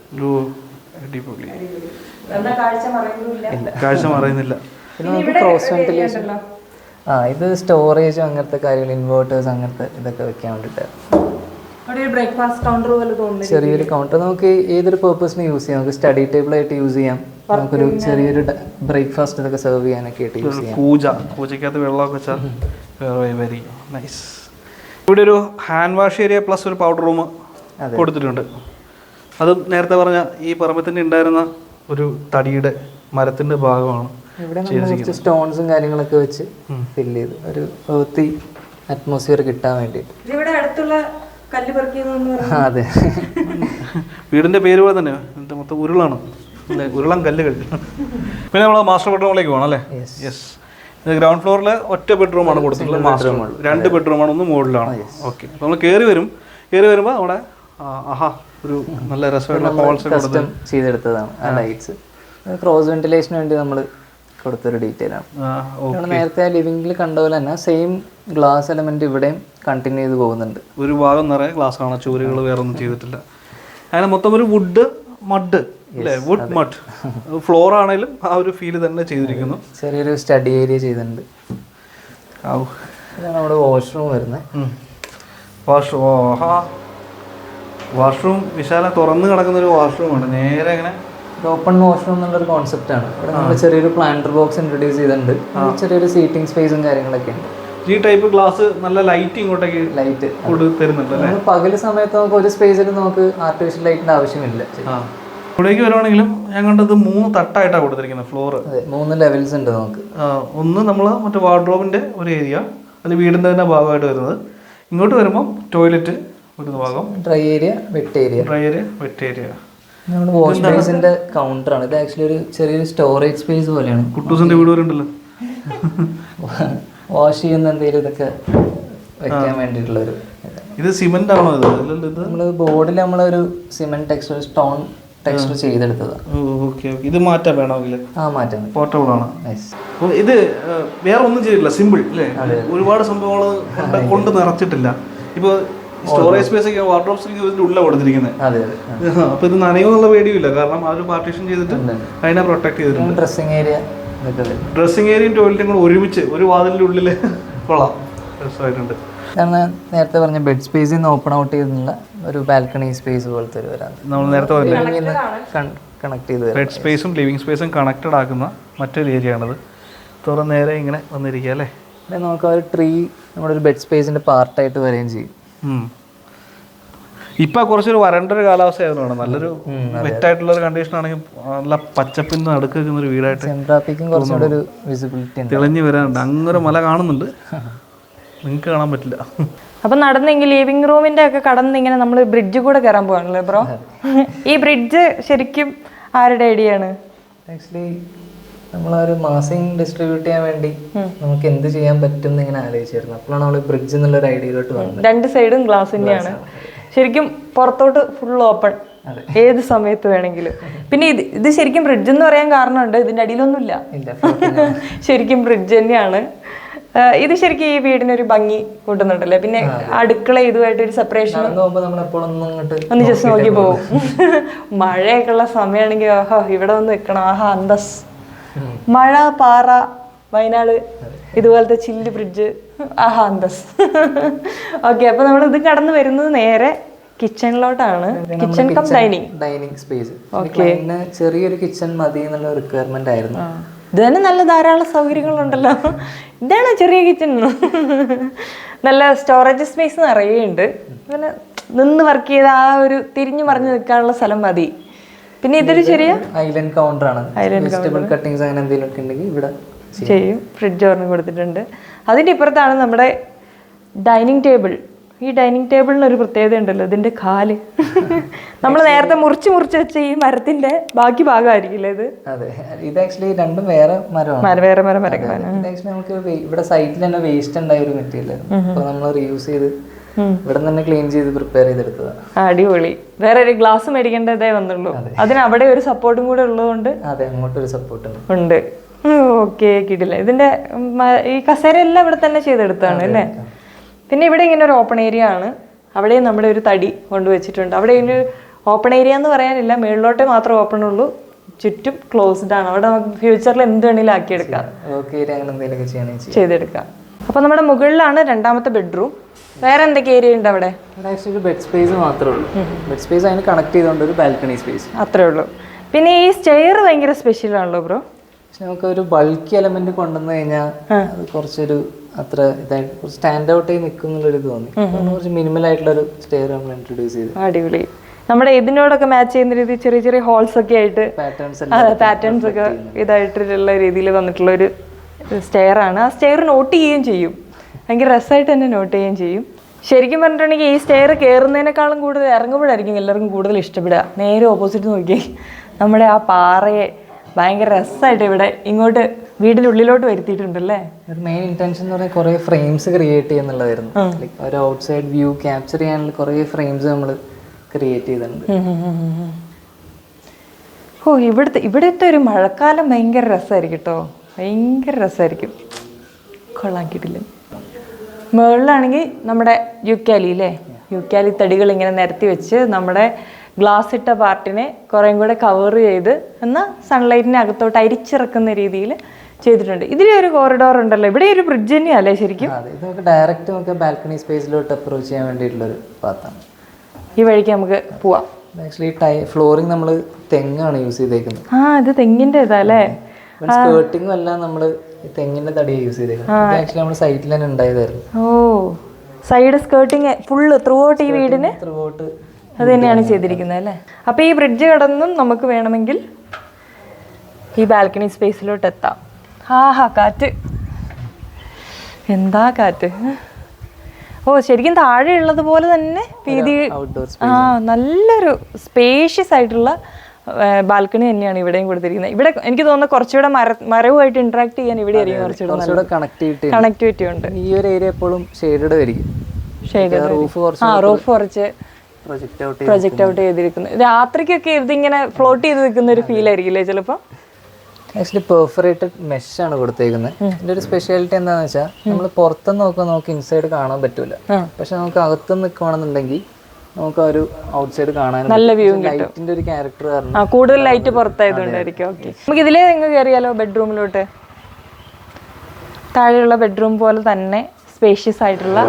അടിപൊളി കാഴ്ച മറയുന്നില്ല. പിന്നെ നമുക്ക് ക്രോസ് വെന്റിലേഷൻ ആ ഇത് സ്റ്റോറേജ് അങ്ങനത്തെ കാര്യങ്ങൾ ഇൻവേർട്ടേഴ്സ് അങ്ങനത്തെ ഇതൊക്കെ വെക്കാൻ വേണ്ടിയിട്ടാണ് അവിടെ ഒരു ബ്രേക്ക്ഫാസ്റ്റ് കൗണ്ടർ പോലെ തോന്നുന്നു ചെറിയൊരു കൗണ്ടർ നമുക്ക് ഏതൊരു പേർപ്പസിന് യൂസ് ചെയ്യാം? നമുക്ക് സ്റ്റഡി ടേബിൾ ആയിട്ട് യൂസ് ചെയ്യാം. നമുക്കൊരു ചെറിയൊരു ബ്രേക്ക്ഫാസ്റ്റ് ഇതൊക്കെ സെർവ് ചെയ്യാനൊക്കെ ആയിട്ട് യൂസ് ചെയ്യാം. പൂജ. പൂജക്കകത്ത് വെള്ളമൊക്കെ വെച്ചാൽ നൈസ് ഇവിടെ ഒരു ഹാൻഡ് വാഷ് ഏരിയ പ്ലസ് ഒരു പൗഡർ റൂം കൊടുത്തിട്ടുണ്ട്. അത് നേരത്തെ പറഞ്ഞ ഈ പറമ്പത്തിന്റെ ഉണ്ടായിരുന്ന ഒരു തടിയുടെ മരത്തിന്റെ ഭാഗമാണ് ഇവിടെ നമ്മൾ സ്റ്റോൺസും കാര്യങ്ങളൊക്കെ വെച്ച് ഫില്ല് ചെയ്ത്. ഒരു ഏർത്തി അറ്റ്മോസ്ഫിയർ കിട്ടാൻ വേണ്ടിയിട്ട്. ഇവിടെ അടുത്തുള്ള അതെ. വീടിന്റെ പേര് പോലെ തന്നെ. മൊത്തം ഉരുളാണ്. ഉരുളം ഉരുളൻ കല്ലുകൾ. പിന്നെ നമ്മൾ മാസ്റ്റർ ബെഡ്റൂമിലേക്ക് പോകണം അല്ലേ? യെസ് ഗ്രൗണ്ട് ഫ്ലോറിൽ ഒറ്റ ബെഡ്റൂമാണ് കൊടുത്തിട്ടുള്ളത് മാസ്റ്റർ രണ്ട് ബെഡ്റൂമാണ് ഒന്ന് മുകളിലാണ്. ഓക്കെ നമ്മൾ കയറി വരും. കയറി വരുമ്പോൾ അവിടെ ആഹാ ഒരു നല്ല രസമായിട്ടുള്ള ഹോൾസ് കസ്റ്റം ചെയ്തെടുത്തതാണ്. ആ ലൈറ്റ്സ് ക്രോസ് വെന്റിലേഷന് വേണ്ടി നമ്മൾ കൊടുത്തൊരു ഡീറ്റെയിൽ ആണ്. നമ്മൾ നേരത്തെ ലിവിംഗിൽ കണ്ട പോലെ തന്നെ സെയിം ഗ്ലാസ് എലമെന്റ് ഇവിടെയും കണ്ടിന്യൂ ചെയ്ത് പോകുന്നുണ്ട്. ഒരു ഭാഗം നിറയെ ഗ്ലാസ് ആണ്. ചുവരുകൾ വേറെ ഒന്നും ചെയ്തിട്ടില്ല. അങ്ങനെ മൊത്തം ഒരു വുഡ് മഡ് അല്ലേ? വുഡ് മട്ട് ഫ്ലോർ ആണെങ്കിലും ആ ഒരു ഫീൽ തന്നെ ചെയ്തിരിക്കുന്നു. ചെറിയൊരു സ്റ്റഡി ഏരിയ ചെയ്തിട്ടുണ്ട്. ഇതാണ് നമ്മുടെ വാഷ്റൂം വരുന്നത്. വാഷ്റൂം ഓഹാ വാഷ്റൂം വിശാല തുറന്ന് കിടക്കുന്ന ഒരു വാഷ്റൂമാണ് നേരെ ഇങ്ങനെ ഓപ്പൺ വാഷ്റൂം എന്നുള്ളൊരു കോൺസെപ്റ്റ് ആണ്. ഇവിടെ നമ്മൾ ചെറിയൊരു പ്ലാന്റർ ബോക്സ് ഇൻട്രൊഡ്യൂസ് ചെയ്തിട്ടുണ്ട്. ചെറിയൊരു സീറ്റിംഗ് സ്പേസും കാര്യങ്ങളൊക്കെ ഉണ്ട്. ഈ ടൈപ്പ് ഗ്ലാസ് നല്ല ലൈറ്റ് ഇങ്ങോട്ടേക്ക് ലൈറ്റ് തരുന്നുണ്ട് പകൽ സമയത്ത് നമുക്ക് ഒരു സ്പേസിൽ നമുക്ക് ആർട്ടിഫിഷ്യൽ ലൈറ്റിന്റെ ആവശ്യമില്ല. ഇവിടേക്ക് വരുവാണെങ്കിലും ഞാൻ കണ്ടത് മൂന്ന് തട്ടായിട്ടാണ് കൊടുത്തിരിക്കുന്നത് ഫ്ലോറ് അതെ മൂന്ന് ലെവൽസ് ഉണ്ട് നമുക്ക്. ഒന്ന് നമ്മൾ മറ്റേ വാർഡ്രോബിന്റെ ഒരു ഏരിയ അത് വീടിന്റെ തന്നെ ഭാഗമായിട്ട് വരുന്നത്. ഇങ്ങോട്ട് വരുമ്പം ടോയ്ലറ്റ് ഒരു ഭാഗം. Dry area wet area dry area wet area നമ്മുടെ വാഷ് ബേസിന്റെ കൗണ്ടറാണ് ഇത് ആക്ച്വലി ഒരു ചെറിയൊരു സ്റ്റോറേജ് സ്പേസ് പോലെയാണ്. കുട്ടൂസിന്റെ വീട് വരെ ഉണ്ടല്ലോ വാഷ് ചെയ്യുന്ന എന്തെങ്കിലും ഇതൊക്കെ വെക്കാൻ വേണ്ടിയിട്ടുള്ള ഒരു ഇത് സിമെന്റ് ആണോ ഇത്? അല്ലല്ലോ ഇത് നമ്മൾ ബോർഡിൽ നമ്മളൊരു സിമെന്റ് ടെക്സ്റ്റൈൽ സ്റ്റോൺ ടെക്സ്റ്റർ ചെയ്തെടുത്തതാണ് ഓക്കെ ഓക്കെ. ഇത് മാറ്റാൻ വേണമെങ്കിൽ. ആ മാറ്റാൻ പോർട്ടബിൾ ആണ്. അപ്പോൾ ഇത് വേറെ ഒന്നും ചെയ്തിട്ടില്ല. സിമ്പിൾ അല്ലേ? ഒരുപാട് സംഭവങ്ങൾ കൊണ്ട് നിറച്ചിട്ടില്ല. ഇപ്പോൾ സ്റ്റോറേജ് സ്പേസ് ഒക്കെ വാർഡ്രോബ്സ് ഇതിന്റെ ഉള്ള കൊടുത്തിരിക്കുന്നത് അതെ അപ്പൊ ഇത് നനയോന്നുള്ള പേടിയില്ല കാരണം ആ ഒരു പാർട്ടീഷൻ ചെയ്തിട്ട് അതിനെ പ്രൊട്ടക്ട് ചെയ്തിട്ടുണ്ട്. ഡ്രസ്സിംഗ് ഏരിയ ഡ്രസ്സിംഗ് ഏരിയയും ടോയ്ലറ്റും കൂടെ ഒരുമിച്ച് ഒരു വാതിലിന്റെ ഉള്ളിൽ കൊള്ളാം. രസമായിട്ടുണ്ട് കാരണം നേരത്തെ പറഞ്ഞ ബെഡ് സ്പേസിൽ നിന്ന് ഓപ്പൺ ഔട്ട് ചെയ്തിട്ടുള്ള ഒരു ബാൽക്കണി സ്പേസ് പോലത്തെ ഒരു നമ്മൾ നേരത്തെ കണക്ട് ചെയ്ത് ബെഡ് സ്പേസും ലിവിങ് സ്പേസും കണക്റ്റഡ് ആക്കുന്ന മറ്റൊരു ഏരിയ ആണിത്. തുറന്ന് നേരെ ഇങ്ങനെ വന്നിരിക്കുക അല്ലേ? പിന്നെ നമുക്ക് ആ ഒരു ട്രീ നമ്മുടെ ഒരു ബെഡ് സ്പേസിന്റെ പാർട്ടായിട്ട് വരികയും ചെയ്യും. ഇപ്പൊ കുറച്ചൊരു വരണ്ട ഒരു കാലാവസ്ഥ ആയതുകൊണ്ടാണ് നല്ലൊരു വെറ്റായിട്ടുള്ള ഒരു കണ്ടീഷൻ ആണെങ്കിൽ നല്ല പച്ചപ്പിൽ നിന്ന് അടുക്കുന്ന ഒരു വീടായിട്ട് സെൻട്രാപ്പിക്കും കുറച്ചുകൂടെ വിസിബിലിറ്റി ഉണ്ട്. തെളിഞ്ഞു വരാനുണ്ട്. അങ്ങനെ മല കാണുന്നുണ്ട്. നിങ്ങൾക്ക് കാണാൻ പറ്റില്ല. അപ്പൊ നടന്നെങ്കിൽ ലിവിംഗ് റൂമിന്റെ ഒക്കെ കടന്ന് ഇങ്ങനെ നമ്മൾ ബ്രിഡ്ജ് കൂടെ കയറാൻ പോകാണല്ലേ ബ്രോ ഈ ബ്രിഡ്ജ് ശരിക്കും ആരുടെ ഐഡിയ ആണ്? ആക്ച്വലി ഒരു മാസിങ് ഡിസ്ട്രിബ്യൂട്ട് ചെയ്യാൻ വേണ്ടി നമുക്ക് എന്ത് ചെയ്യാൻ പറ്റും എന്ന് ഇങ്ങനെ ആലോചിച്ചിരുന്നു. അപ്പോഴാണ് നമ്മൾ ബ്രിഡ്ജ് എന്നുള്ള ഒരു ഐഡിയയിലോട്ട് വന്നത്. രണ്ട് സൈഡും ഗ്ലാസ് തന്നെയാണ് ശരിക്കും പുറത്തോട്ട് ഫുൾ ഓപ്പൺ ഏത് സമയത്ത് വേണമെങ്കിലും. പിന്നെ ഇത് ഇത് ശരിക്കും ബ്രിഡ്ജ് എന്ന് പറയാൻ കാരണമുണ്ട്. ഇതിന്റെ അടിയിലൊന്നുമില്ല. ഇല്ല ശരിക്കും ബ്രിഡ്ജ് തന്നെയാണ്. ആ, ഇത് ശരിക്കും ഈ വീടിനൊരു ഭംഗി കൂട്ടുന്നുണ്ടല്ലേ? പിന്നെ അടുക്കള ഇതുമായിട്ട് ഒരു സെപ്പറേഷൻ ഒന്ന് ജസ്റ്റ് നോക്കി പോകും. മഴയൊക്കെ ഉള്ള സമയമാണെങ്കിൽ ആഹാ ഇവിടെ ഒന്ന് നിൽക്കണം. ആഹാ അന്തസ്. മഴ പാറ വയനാട് ഇതുപോലത്തെ ചില്ല് ഫ്രിഡ്ജ് ആഹാ അന്തസ്. ഓക്കെ അപ്പൊ നമ്മൾ ഇത് കടന്നു വരുന്നത് നേരെ കിച്ചണിലോട്ടാണ് kitchen cum dining dining space okay ചെറിയൊരു കിച്ചൺ മതി എന്നുള്ള റിക്വയർമെന്റ് ആയിരുന്നു ഇത് തന്നെ നല്ല ധാരാളം സൗകര്യങ്ങളുണ്ടല്ലോ. ഇതാണ് ചെറിയ കിച്ചൺ നല്ല സ്റ്റോറേജ് സ്പേസ് നിറയുണ്ട്. പിന്നെ നിന്ന് വർക്ക് ചെയ്ത ആ ഒരു തിരിഞ്ഞു മറിഞ്ഞു നിൽക്കാനുള്ള സ്ഥലം മതി. പിന്നെ ഇതൊരു ചെറിയ ഐലൻഡ് കൗണ്ടർ ആണ്. വെജിറ്റബിൾ കട്ടിങ്സ് അങ്ങനെ എന്തെങ്കിലും ഒക്കെ ഉണ്ടെങ്കിൽ ഇവിടെ ചെയ്യും. ഫ്രിഡ്ജ് ഓർമ്മ കൊടുത്തിട്ടുണ്ട്. അതിന്റെ ഇപ്പുറത്താണ് നമ്മുടെ ഡൈനിങ് ടേബിൾ ഈ ഡൈനിങ് ടേബിളിന് ഒരു പ്രത്യേകത ഉണ്ടല്ലോ ഇതിന്റെ കാൽ. നമ്മൾ നേരത്തെ മുറിച്ച് മുറിച്ച് വെച്ച ഈ മരത്തിന്റെ ബാക്കി ഭാഗമായിരിക്കില്ലേ ഇത്? അതെ ഇത് ആക്ച്വലി രണ്ടും വേറെ മരമാണ്. മരം വേറെ മരം ആക്ച്വലി നമുക്ക് ഇവിടെ സൈറ്റിൽ തന്നെ വേസ്റ്റ് ഉണ്ടായ ഒരു മെറ്റീരിയൽ അപ്പൊ നമ്മൾ റീയൂസ് ചെയ്ത് ഇവിടെ തന്നെ ക്ലീൻ ചെയ്ത് പ്രിപ്പയർ ചെയ്തെടുത്തതാണ് അടിപൊളി. വേറെ ഒരു ഗ്ലാസ് മേടിക്കേണ്ടതേ വന്നുള്ളൂ. അതിന് അവിടെ ഒരു സപ്പോർട്ടും കൂടെ ഉള്ളതുകൊണ്ട് അതെ അങ്ങോട്ടൊരു സപ്പോർട്ട് ഉണ്ട്. ഉണ്ട്. ഓക്കെ കിട്ടില്ല ഇതിന്റെ ഈ കസേര എല്ലാം ഇവിടെ തന്നെ ചെയ്തെടുത്താണ് അല്ലേ? പിന്നെ ഇവിടെ ഇങ്ങനെ ഒരു ഓപ്പൺ ഏരിയ ആണ്. അവിടെയും നമ്മൾ ഒരു തടി കൊണ്ടുവച്ചിട്ടുണ്ട് അവിടെ ഇങ്ങനെ ഓപ്പൺ ഏരിയ എന്ന് പറയാനില്ല. മേളിലോട്ടേ മാത്രം ഓപ്പൺ ഉള്ളൂ. ചുറ്റും ക്ലോസ്ഡ് ആണ്. അവിടെ നമുക്ക് ഫ്യൂച്ചറിൽ എന്ത് വേണമെങ്കിലും ആക്കിയെടുക്കാം. ചെയ്തെടുക്കാം. അപ്പോൾ നമ്മുടെ മുകളിലാണ് രണ്ടാമത്തെ ബെഡ്റൂം വേറെ എന്തൊക്കെ ഏരിയ ഉണ്ട് അവിടെ? ആക്ച്വലി ബെഡ് സ്പേസ് മാത്രമേ ഉള്ളൂ. ബെഡ് സ്പേസ് അതിന് കണക്ട് ചെയ്തുകൊണ്ട് ഒരു ബാൽക്കണി സ്പേസ് അത്രേ ഉള്ളൂ. പിന്നെ ഈ സ്റ്റെയർ ഭയങ്കര സ്പെഷ്യൽ ആണല്ലോ ബ്രോ പക്ഷെ നമുക്ക് ഒരു ബൾക്കി എലമെന്റ് കൊണ്ടുവന്നു കഴിഞ്ഞാൽ കുറച്ചൊരു അത്ര ഇതായിട്ട് കുറച്ച് സ്റ്റാൻഡ് ഔട്ട് ആയി നിൽക്കും എന്നുള്ളൊരു തോന്നി കുറച്ച് മിനിമൽ ആയിട്ടുള്ള ഒരു സ്റ്റെയർ നമ്മൾ ഇൻട്രൊഡ്യൂസ് ചെയ്തു. അടിപൊളി. നമ്മുടെ ഇതിനോടൊക്കെ മാച്ച് ചെയ്യുന്ന രീതി ചെറിയ ചെറിയ ഹോൾസ് ഒക്കെ ആയിട്ട് പാറ്റേൺസ് ഒക്കെ ഇതായിട്ടുള്ള രീതിയിൽ വന്നിട്ടുള്ള ഒരു സ്റ്റെയർ ആണ്. ആ സ്റ്റെയർ നോട്ട് ചെയ്യുകയും ചെയ്യും. ഭയങ്കര രസമായിട്ട് തന്നെ നോട്ട് ചെയ്യുകയും ചെയ്യും. ശരിക്കും പറഞ്ഞിട്ടുണ്ടെങ്കിൽ ഈ സ്റ്റെയർ കയറുന്നതിനേക്കാളും കൂടുതൽ ഇറങ്ങുമ്പോഴായിരിക്കും എല്ലാവർക്കും കൂടുതൽ ഇഷ്ടപ്പെടുക. നേരെ ഓപ്പോസിറ്റ് നോക്കി നമ്മുടെ ആ പാറയെ ഭയങ്കര രസമായിട്ട് ഇവിടെ ഇങ്ങോട്ട് വീടിന്റെ ഉള്ളിലോട്ട് വരുത്തിയിട്ടുണ്ടല്ലേ? ഒരു മെയിൻ ഇന്റൻഷൻ എന്ന് പറഞ്ഞാൽ കുറേ ഫ്രെയിംസ് ക്രിയേറ്റ് ചെയ്യുന്നുള്ളതായിരുന്നു. ലൈക്ക് ഒരു ഔട്ട് സൈഡ് വ്യൂ ക്യാപ്ചർ ചെയ്യാനുള്ള കുറേ ഫ്രെയിംസ് നമ്മൾ ക്രിയേറ്റ് ചെയ്തിട്ടുണ്ട്. ഓ ഇവിടുത്തെ ഇവിടുത്തെ ഒരു മഴക്കാലം ഭയങ്കര രസമായിരിക്കും കേട്ടോ ഭയങ്കര രസമായിരിക്കും. കൊള്ളാൻ കിട്ടില്ല മുകളിലാണെങ്കിൽ നമ്മുടെ യുക്കാലി അല്ലേ യുക്കാലി തടികൾ ഇങ്ങനെ നിരത്തി വെച്ച് നമ്മുടെ ഗ്ലാസ് ഇട്ട പാർട്ടിനെ കുറേം കൂടെ കവർ ചെയ്ത് എന്നാൽ സൺലൈറ്റിനെ അകത്തോട്ട് അരിച്ചിറക്കുന്ന രീതിയിൽ ചെയ്തിട്ടുണ്ട്. ഇതിലെ ഒരു കോറിഡോർ ഉണ്ടല്ലോ. ഇവിടെ ഒരു ബ്രിഡ്ജ് തന്നെയല്ലേ ശരിക്കും? അതെ. ഇത് നമുക്ക് ഡയറക്റ്റ് നമുക്ക് ബാൽക്കണി സ്പേസിലോട്ട് അപ്രോച്ച് ചെയ്യാൻ വേണ്ടിയിട്ടുള്ളൊരു പാത്താണ് ഈ വഴിക്ക് നമുക്ക് പോവാം. ആക്ച്വലി ടൈ ഫ്ലോറിംഗ് നമ്മൾ തെങ്ങാണ് യൂസ് ചെയ്തേക്കുന്നത്. ആ ഇത് തെങ്ങിന്റെ ഇതല്ലേ അല്ലേ സ്കേർട്ടിങ്ങും എല്ലാം നമ്മൾ തെങ്ങിന്റെ തടിയാണ് യൂസ് ചെയ്തേക്കുന്നത്. ആക്ച്വലി നമ്മൾ സൈറ്റിൽ തന്നെ ഉണ്ടായതായിരുന്നു. ഓ side skirting full throughout ഈ വീടിന്? ത്രൂ ഔട്ട് അത് തന്നെയാണ് ചെയ്തിരിക്കുന്നത് അല്ലേ? അപ്പോൾ ഈ ബ്രിഡ്ജ് കടന്നും നമുക്ക് വേണമെങ്കിൽ ഈ ബാൽക്കണി സ്പേസിലോട്ട് എത്താം. ആഹാ കാറ്റ്. എന്താ കാറ്റ്? ഓ ശരിക്കും താഴെ ഉള്ളത് പോലെ തന്നെ വീതി ഔട്ട്ഡോർ ആ നല്ലൊരു സ്പേഷ്യസ് ആയിട്ടുള്ള ബാൽക്കണി തന്നെയാണ് ഇവിടെയും കൊടുത്തിരിക്കുന്നത്. ഇവിടെ എനിക്ക് തോന്നുന്നു കുറച്ചുകൂടെ മര മരവുമായിട്ട് ഇന്ററാക്ട് ചെയ്യാൻ ഇവിടെ ആയിരിക്കും കുറച്ചുകൂടെ കുറച്ചുകൂടെ കണക്ടിവിറ്റി കണക്ടിവിറ്റി ഉണ്ട്. ഈ ഒരു ഏരിയ എപ്പോഴും ഷെയ്ഡഡ് ആയിരിക്കും. ഷെയ്ഡ് റൂഫ് കുറച്ച് ആ റൂഫ് കുറച്ച് പ്രൊജക്ട് ഔട്ട് ചെയ്തിരിക്കുന്നത് രാത്രിക്കൊക്കെ ഇതിങ്ങനെ ഫ്ലോട്ട് ചെയ്ത് നിൽക്കുന്ന ഒരു ഫീൽ ആയിരിക്കില്ലേ ചിലപ്പോൾ ആക്ച്വലി പെർഫറേറ്റഡ് മെഷ് ആണ് കൊടുത്തേക്കുന്നത് ഇതിന്റെ ഒരു സ്പെഷ്യാലിറ്റി എന്താണെന്ന് വെച്ചാൽ നമ്മൾ പുറത്തുനിന്ന് നോക്കുമ്പോൾ നമുക്ക് ഇൻസൈഡ് കാണാൻ പറ്റൂല. പക്ഷെ നമുക്ക് അകത്ത് നിൽക്കുകയാണെന്നുണ്ടെങ്കിൽ നമുക്ക് ഒരു ഔട്ട്സൈഡ് കാണാൻ നല്ല വ്യൂ ലൈറ്റിന്റെ ഒരു ക്യാരക്ടർ കാരണം കൂടുതൽ ലൈറ്റ് പുറത്തായതുകൊണ്ടായിരിക്കും. ഓക്കെ നമുക്ക് ഇതിലേ നിങ്ങൾ കയറിയാലോ ബെഡ്റൂമിലോട്ട് താഴെയുള്ള ബെഡ്റൂം പോലെ തന്നെ സ്പേഷ്യസ് ആയിട്ടുള്ള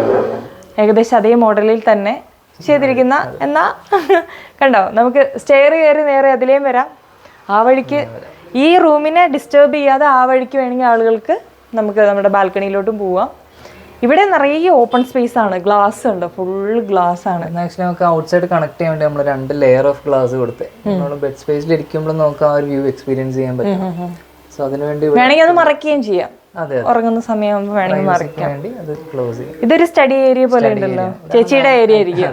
ഏകദേശം അതേ മോഡലിൽ തന്നെ ചെയ്തിരിക്കുന്ന എന്നാ? കണ്ടോ? നമുക്ക് സ്റ്റെയർ കയറി നേരെ അതിലേയും വരാം. ആ വഴിക്ക് ഈ റൂമിനെ ഡിസ്റ്റർബ് ചെയ്യാതെ ആ വഴിക്ക് വേണമെങ്കിൽ ആളുകൾക്ക് നമുക്ക് നമ്മുടെ ബാൽക്കണിയിലോട്ടും പോവാം. ഇവിടെ നിറയെ ഓപ്പൺ സ്പേസ് ആണ്. ഗ്ലാസ് ഉണ്ട്. ഫുൾ ഗ്ലാസ് ആണ്. ആക്ച്വലി നമുക്ക് ഔട്ട്സൈഡ് കണക്ട് ചെയ്യാൻ വേണ്ടി നമ്മൾ രണ്ട് ലെയർ ഓഫ് ഗ്ലാസ് കൊടുത്ത്. നമ്മൾ ബെഡ് സ്പേസിൽ ഇരിക്കുമ്പോൾ നമുക്ക് ആ ഒരു വ്യൂ എക്സ്പീരിയൻസ് ചെയ്യാൻ പറ്റും. സോ അതിനുവേണ്ടി വേണമെങ്കിൽ അത് മറക്കുകയും ചെയ്യാം. ഉറങ്ങുന്ന സമയം വേണമെങ്കിൽ ചെയ്യും. ഇതൊരു സ്റ്റഡി ഏരിയ പോലെ ഉണ്ടല്ലോ. ചേച്ചിയുടെ ഏരിയ ആയിരിക്കും.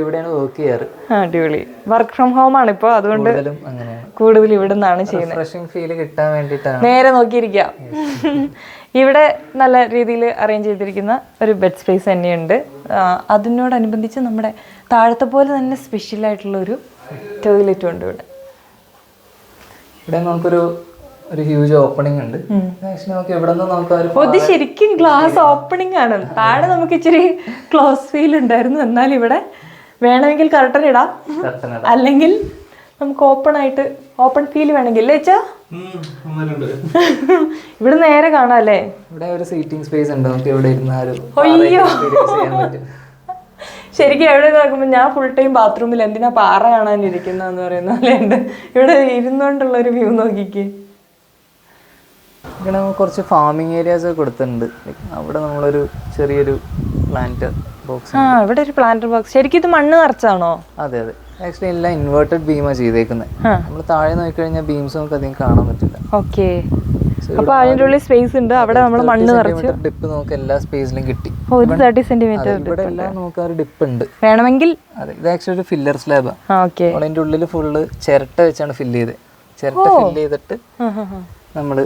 ഇവിടെയാണ് വർക്ക് ചെയ്യാറ്. അടിപൊളി. വർക്ക് ഫ്രം ഹോം ആണ് ഇപ്പൊ. അതുകൊണ്ട് കൂടുതൽ ഇവിടെ നിന്നാണ് ചെയ്യുന്നത്. നേരെ നോക്കിയിരിക്കാം ഇവിടെ നല്ല രീതിയിൽ അറേഞ്ച് ചെയ്തിരിക്കുന്ന ഒരു ബെഡ് സ്പേസ് തന്നെയുണ്ട്. അതിനോടനുബന്ധിച്ച് നമ്മുടെ താഴത്തെ പോലെ തന്നെ സ്പെഷ്യൽ ആയിട്ടുള്ള ഒരു ടോയ്ലറ്റും ഉണ്ട് ഇവിടെ. ഇവിടെ നമുക്കൊരു ഒരു ഹ്യൂജ് ഓപ്പണിംഗ് ഉണ്ട്. ആക്ച്വലി നമുക്ക് നിന്ന് ഇത് ശരിക്കും ഗ്ലാസ് ഓപ്പണിംഗ് ആണ്. താഴെ നമുക്ക് ഇച്ചിരി ക്ലോസ് ഫീൽ ഉണ്ടായിരുന്നു. എന്നാൽ ഇവിടെ വേണമെങ്കിൽ കർട്ടൻ ഇടാം. അല്ലെങ്കിൽ നമുക്ക് ഓപ്പൺ ആയിട്ട് ഓപ്പൺ ഫീൽ വേണമെങ്കിൽ അല്ലേ ഇവിടെ നേരെ കാണാം അല്ലേ? ഇവിടെ ഒരു സീറ്റിംഗ് സ്പേസ് ഉണ്ട്. നമുക്ക് ഇവിടെ ഇരുന്നാലും അയ്യോ. ശരിക്കും എവിടെ നോക്കുമ്പോൾ ഞാൻ ഫുൾ ടൈം ബാത്റൂമിൽ എന്തിനാ പാറ കാണാനിരിക്കുന്നതെന്ന് പറയുന്ന പോലെ ഉണ്ട്. ഇവിടെ ഇരുന്നുകൊണ്ടുള്ള ഒരു വ്യൂ നോക്കിക്കേ. നമുക്ക് കുറച്ച് ഫാമിംഗ് ഏരിയാസ് ഒക്കെ കൊടുത്തിട്ടുണ്ട്. അവിടെ നമ്മളൊരു ചെറിയൊരു പ്ലാന്റ് ബോക്സ് ആ ഇവിടെ ഒരു പ്ലാന്റർ ബോക്സ് ശരിക്കും ഇത് മണ്ണ് നിറച്ചാണോ? അതെ അതെ. ആക്ച്വലി എല്ലാം ഇൻവേർട്ടഡ് ബീമാണ് ചെയ്തേക്കുന്നത്. നമ്മൾ താഴെ നോക്കി കഴിഞ്ഞാൽ ബീംസ് നമുക്ക് അധികം കാണാൻ പറ്റില്ല. ഓക്കെ അപ്പൊ അതിന്റെ ഉള്ളിൽ സ്പേസ് ഉണ്ട്. അവിടെ നമ്മൾ മണ്ണ് നിറച്ചു. ഡിപ്പ് നമുക്ക് എല്ലാ സ്പേസിലും കിട്ടി. ഇത് തേർട്ടി സെന്റിമീറ്റർ ഇവിടെ എല്ലാം നമുക്ക് ആ ഒരു ഡിപ്പ് ഉണ്ട്. വേണമെങ്കിൽ അതെ ഇത് ആക്ച്വലി ഒരു ഫില്ലർ സ്ലാബാണ് ഓക്കെ അതിന്റെ ഉള്ളിൽ ഫുള്ള് ചിരട്ട വെച്ചാണ് ഫില്ല് ചെയ്ത്. ചിരട്ട ഫില്ല് ചെയ്തിട്ട് നമ്മൾ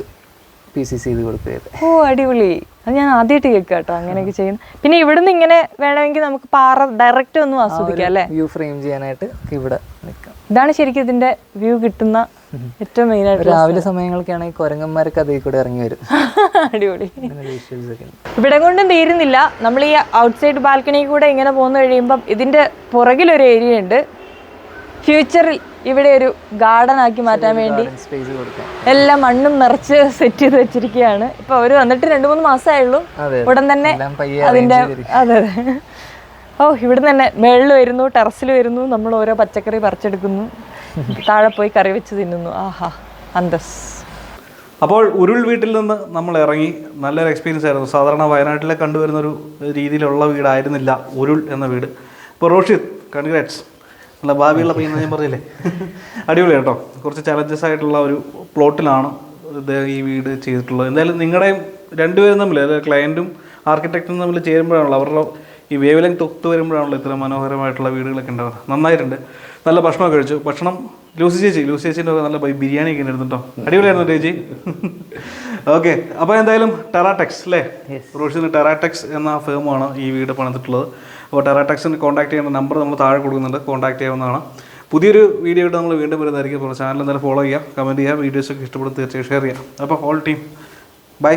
പി സി സി ചെയ്ത് കൊടുക്കുകയത് ഓ അടിപൊളി. അത് ഞാൻ ആദ്യമായിട്ട് കേൾക്കാം കേട്ടോ അങ്ങനെയൊക്കെ ചെയ്യുന്നു. പിന്നെ ഇവിടുന്ന് ഇങ്ങനെ വേണമെങ്കിൽ നമുക്ക് പാറ ഡയറക്റ്റ് ഒന്നും ആസ്വദിക്കാം അല്ലേ? വ്യൂ ഫ്രെയിം ചെയ്യാനായിട്ട് ഇവിടെ നിൽക്കാം. ഇതാണ് ശരിക്കും ഇതിന്റെ വ്യൂ കിട്ടുന്ന ഏറ്റവും മെയിൻ ആയിട്ട് രാവിലെ സമയങ്ങളൊക്കെയാണെങ്കിൽ കുരങ്ങന്മാരൊക്കെ അതിൽ കൂടെ ഇറങ്ങി വരും. അടിപൊളി. ഇവിടെ കൊണ്ടും തീരുന്നില്ല നമ്മൾ ഈ ഔട്ട്സൈഡ് ബാൽക്കണി കൂടെ ഇങ്ങനെ പോന്നു കഴിയുമ്പം ഇതിന്റെ പുറകിലൊരു ഏരിയ ഉണ്ട്. ഫ്യൂച്ചറിൽ ഇവിടെ ഒരു ഗാർഡൻ ആക്കി മാറ്റാൻ വേണ്ടി സ്പേസ് കൊടുക്കാം. എല്ലാം മണ്ണും നിറച്ച് സെറ്റ് ചെയ്ത് വെച്ചിരിക്കുകയാണ്. ഇപ്പൊ അവർ വന്നിട്ട് രണ്ടു മൂന്ന് മാസമായുള്ളൂ. അതെ ഉടൻ തന്നെ അതിന്റെ അതെ അതെ. ഓ ഇവിടെ തന്നെ മേളിൽ വരുന്നു ടെറസിൽ വരുന്നു നമ്മൾ ഓരോ പച്ചക്കറി പറിച്ചെടുക്കുന്നു. താഴെ പോയി കറി വെച്ച് തിന്നുന്നു. ആഹാ അന്തസ്. അപ്പോൾ ഉരുൾ വീട്ടിൽ നിന്ന് നമ്മൾ ഇറങ്ങി. നല്ലൊരു എക്സ്പീരിയൻസ് ആയിരുന്നു. സാധാരണ വയനാട്ടിലെ കണ്ടുവരുന്ന ഒരു രീതിയിലുള്ള വീടായിരുന്നില്ല ഉരുൾ എന്ന വീട്. അപ്പോൾ റോഷിത് കൺഗ്രാറ്റ്സ് നല്ല ഭാവിയുള്ള പയ്യൻ ഞാൻ പറഞ്ഞില്ലേ? അടിപൊളി കേട്ടോ. കുറച്ച് ചലഞ്ചസ് ആയിട്ടുള്ള ഒരു പ്ലോട്ടിലാണ് ഇദ്ദേഹം ഈ വീട് ചെയ്തിട്ടുള്ളത്. എന്തായാലും നിങ്ങളുടെയും രണ്ടുപേരും തമ്മിൽ അതായത് ക്ലയന്റും ആർക്കിടെക്റ്റും തമ്മിൽ ചേരുമ്പോഴാണല്ലോ അവരുടെ ഈ വേവ് ലെങ്ത് ഒത്തു വരുമ്പോഴാണല്ലോ ഇത്ര മനോഹരമായിട്ടുള്ള വീടുകളൊക്കെ ഉണ്ടാവുന്നത്. നന്നായിട്ടുണ്ട്. നല്ല ഭക്ഷണം കഴിച്ചു. ഭക്ഷണം ലൂസി ചേച്ചി ലൂസി ചേച്ചിന്റെ നല്ല ബിരിയാണി ഒക്കെ ഉണ്ടായിരുന്നു കേട്ടോ. അടിപൊളിയായിരുന്നു ചേച്ചി. ഓക്കെ അപ്പോൾ എന്തായാലും ടെറാടെക്സ് അല്ലേ റോഷിന് ടെറാടെക്സ് എന്ന ഫേമാണ് ഈ വീട് പണിതിട്ടുള്ളത്. അപ്പോൾ ടെറാടെക്സിന് കോൺടാക്ട് ചെയ്യുന്ന നമ്പർ നമ്മൾ താഴെ കൊടുക്കുന്നുണ്ട് കോൺടാക്ട് ചെയ്യാവുന്നതാണ്. പുതിയൊരു വീഡിയോ ആയിട്ട് നമ്മൾ വീണ്ടും വരുന്നതായിരിക്കും. അപ്പോൾ ചാനൽ എന്തായാലും ഫോളോ ചെയ്യുക കമന്റ് ചെയ്യുക വീഡിയോസൊക്കെ ഇഷ്ടപ്പെടും തീർച്ചയായും ഷെയർ ചെയ്യാം അപ്പോൾ ഓൾ ടീം ബൈ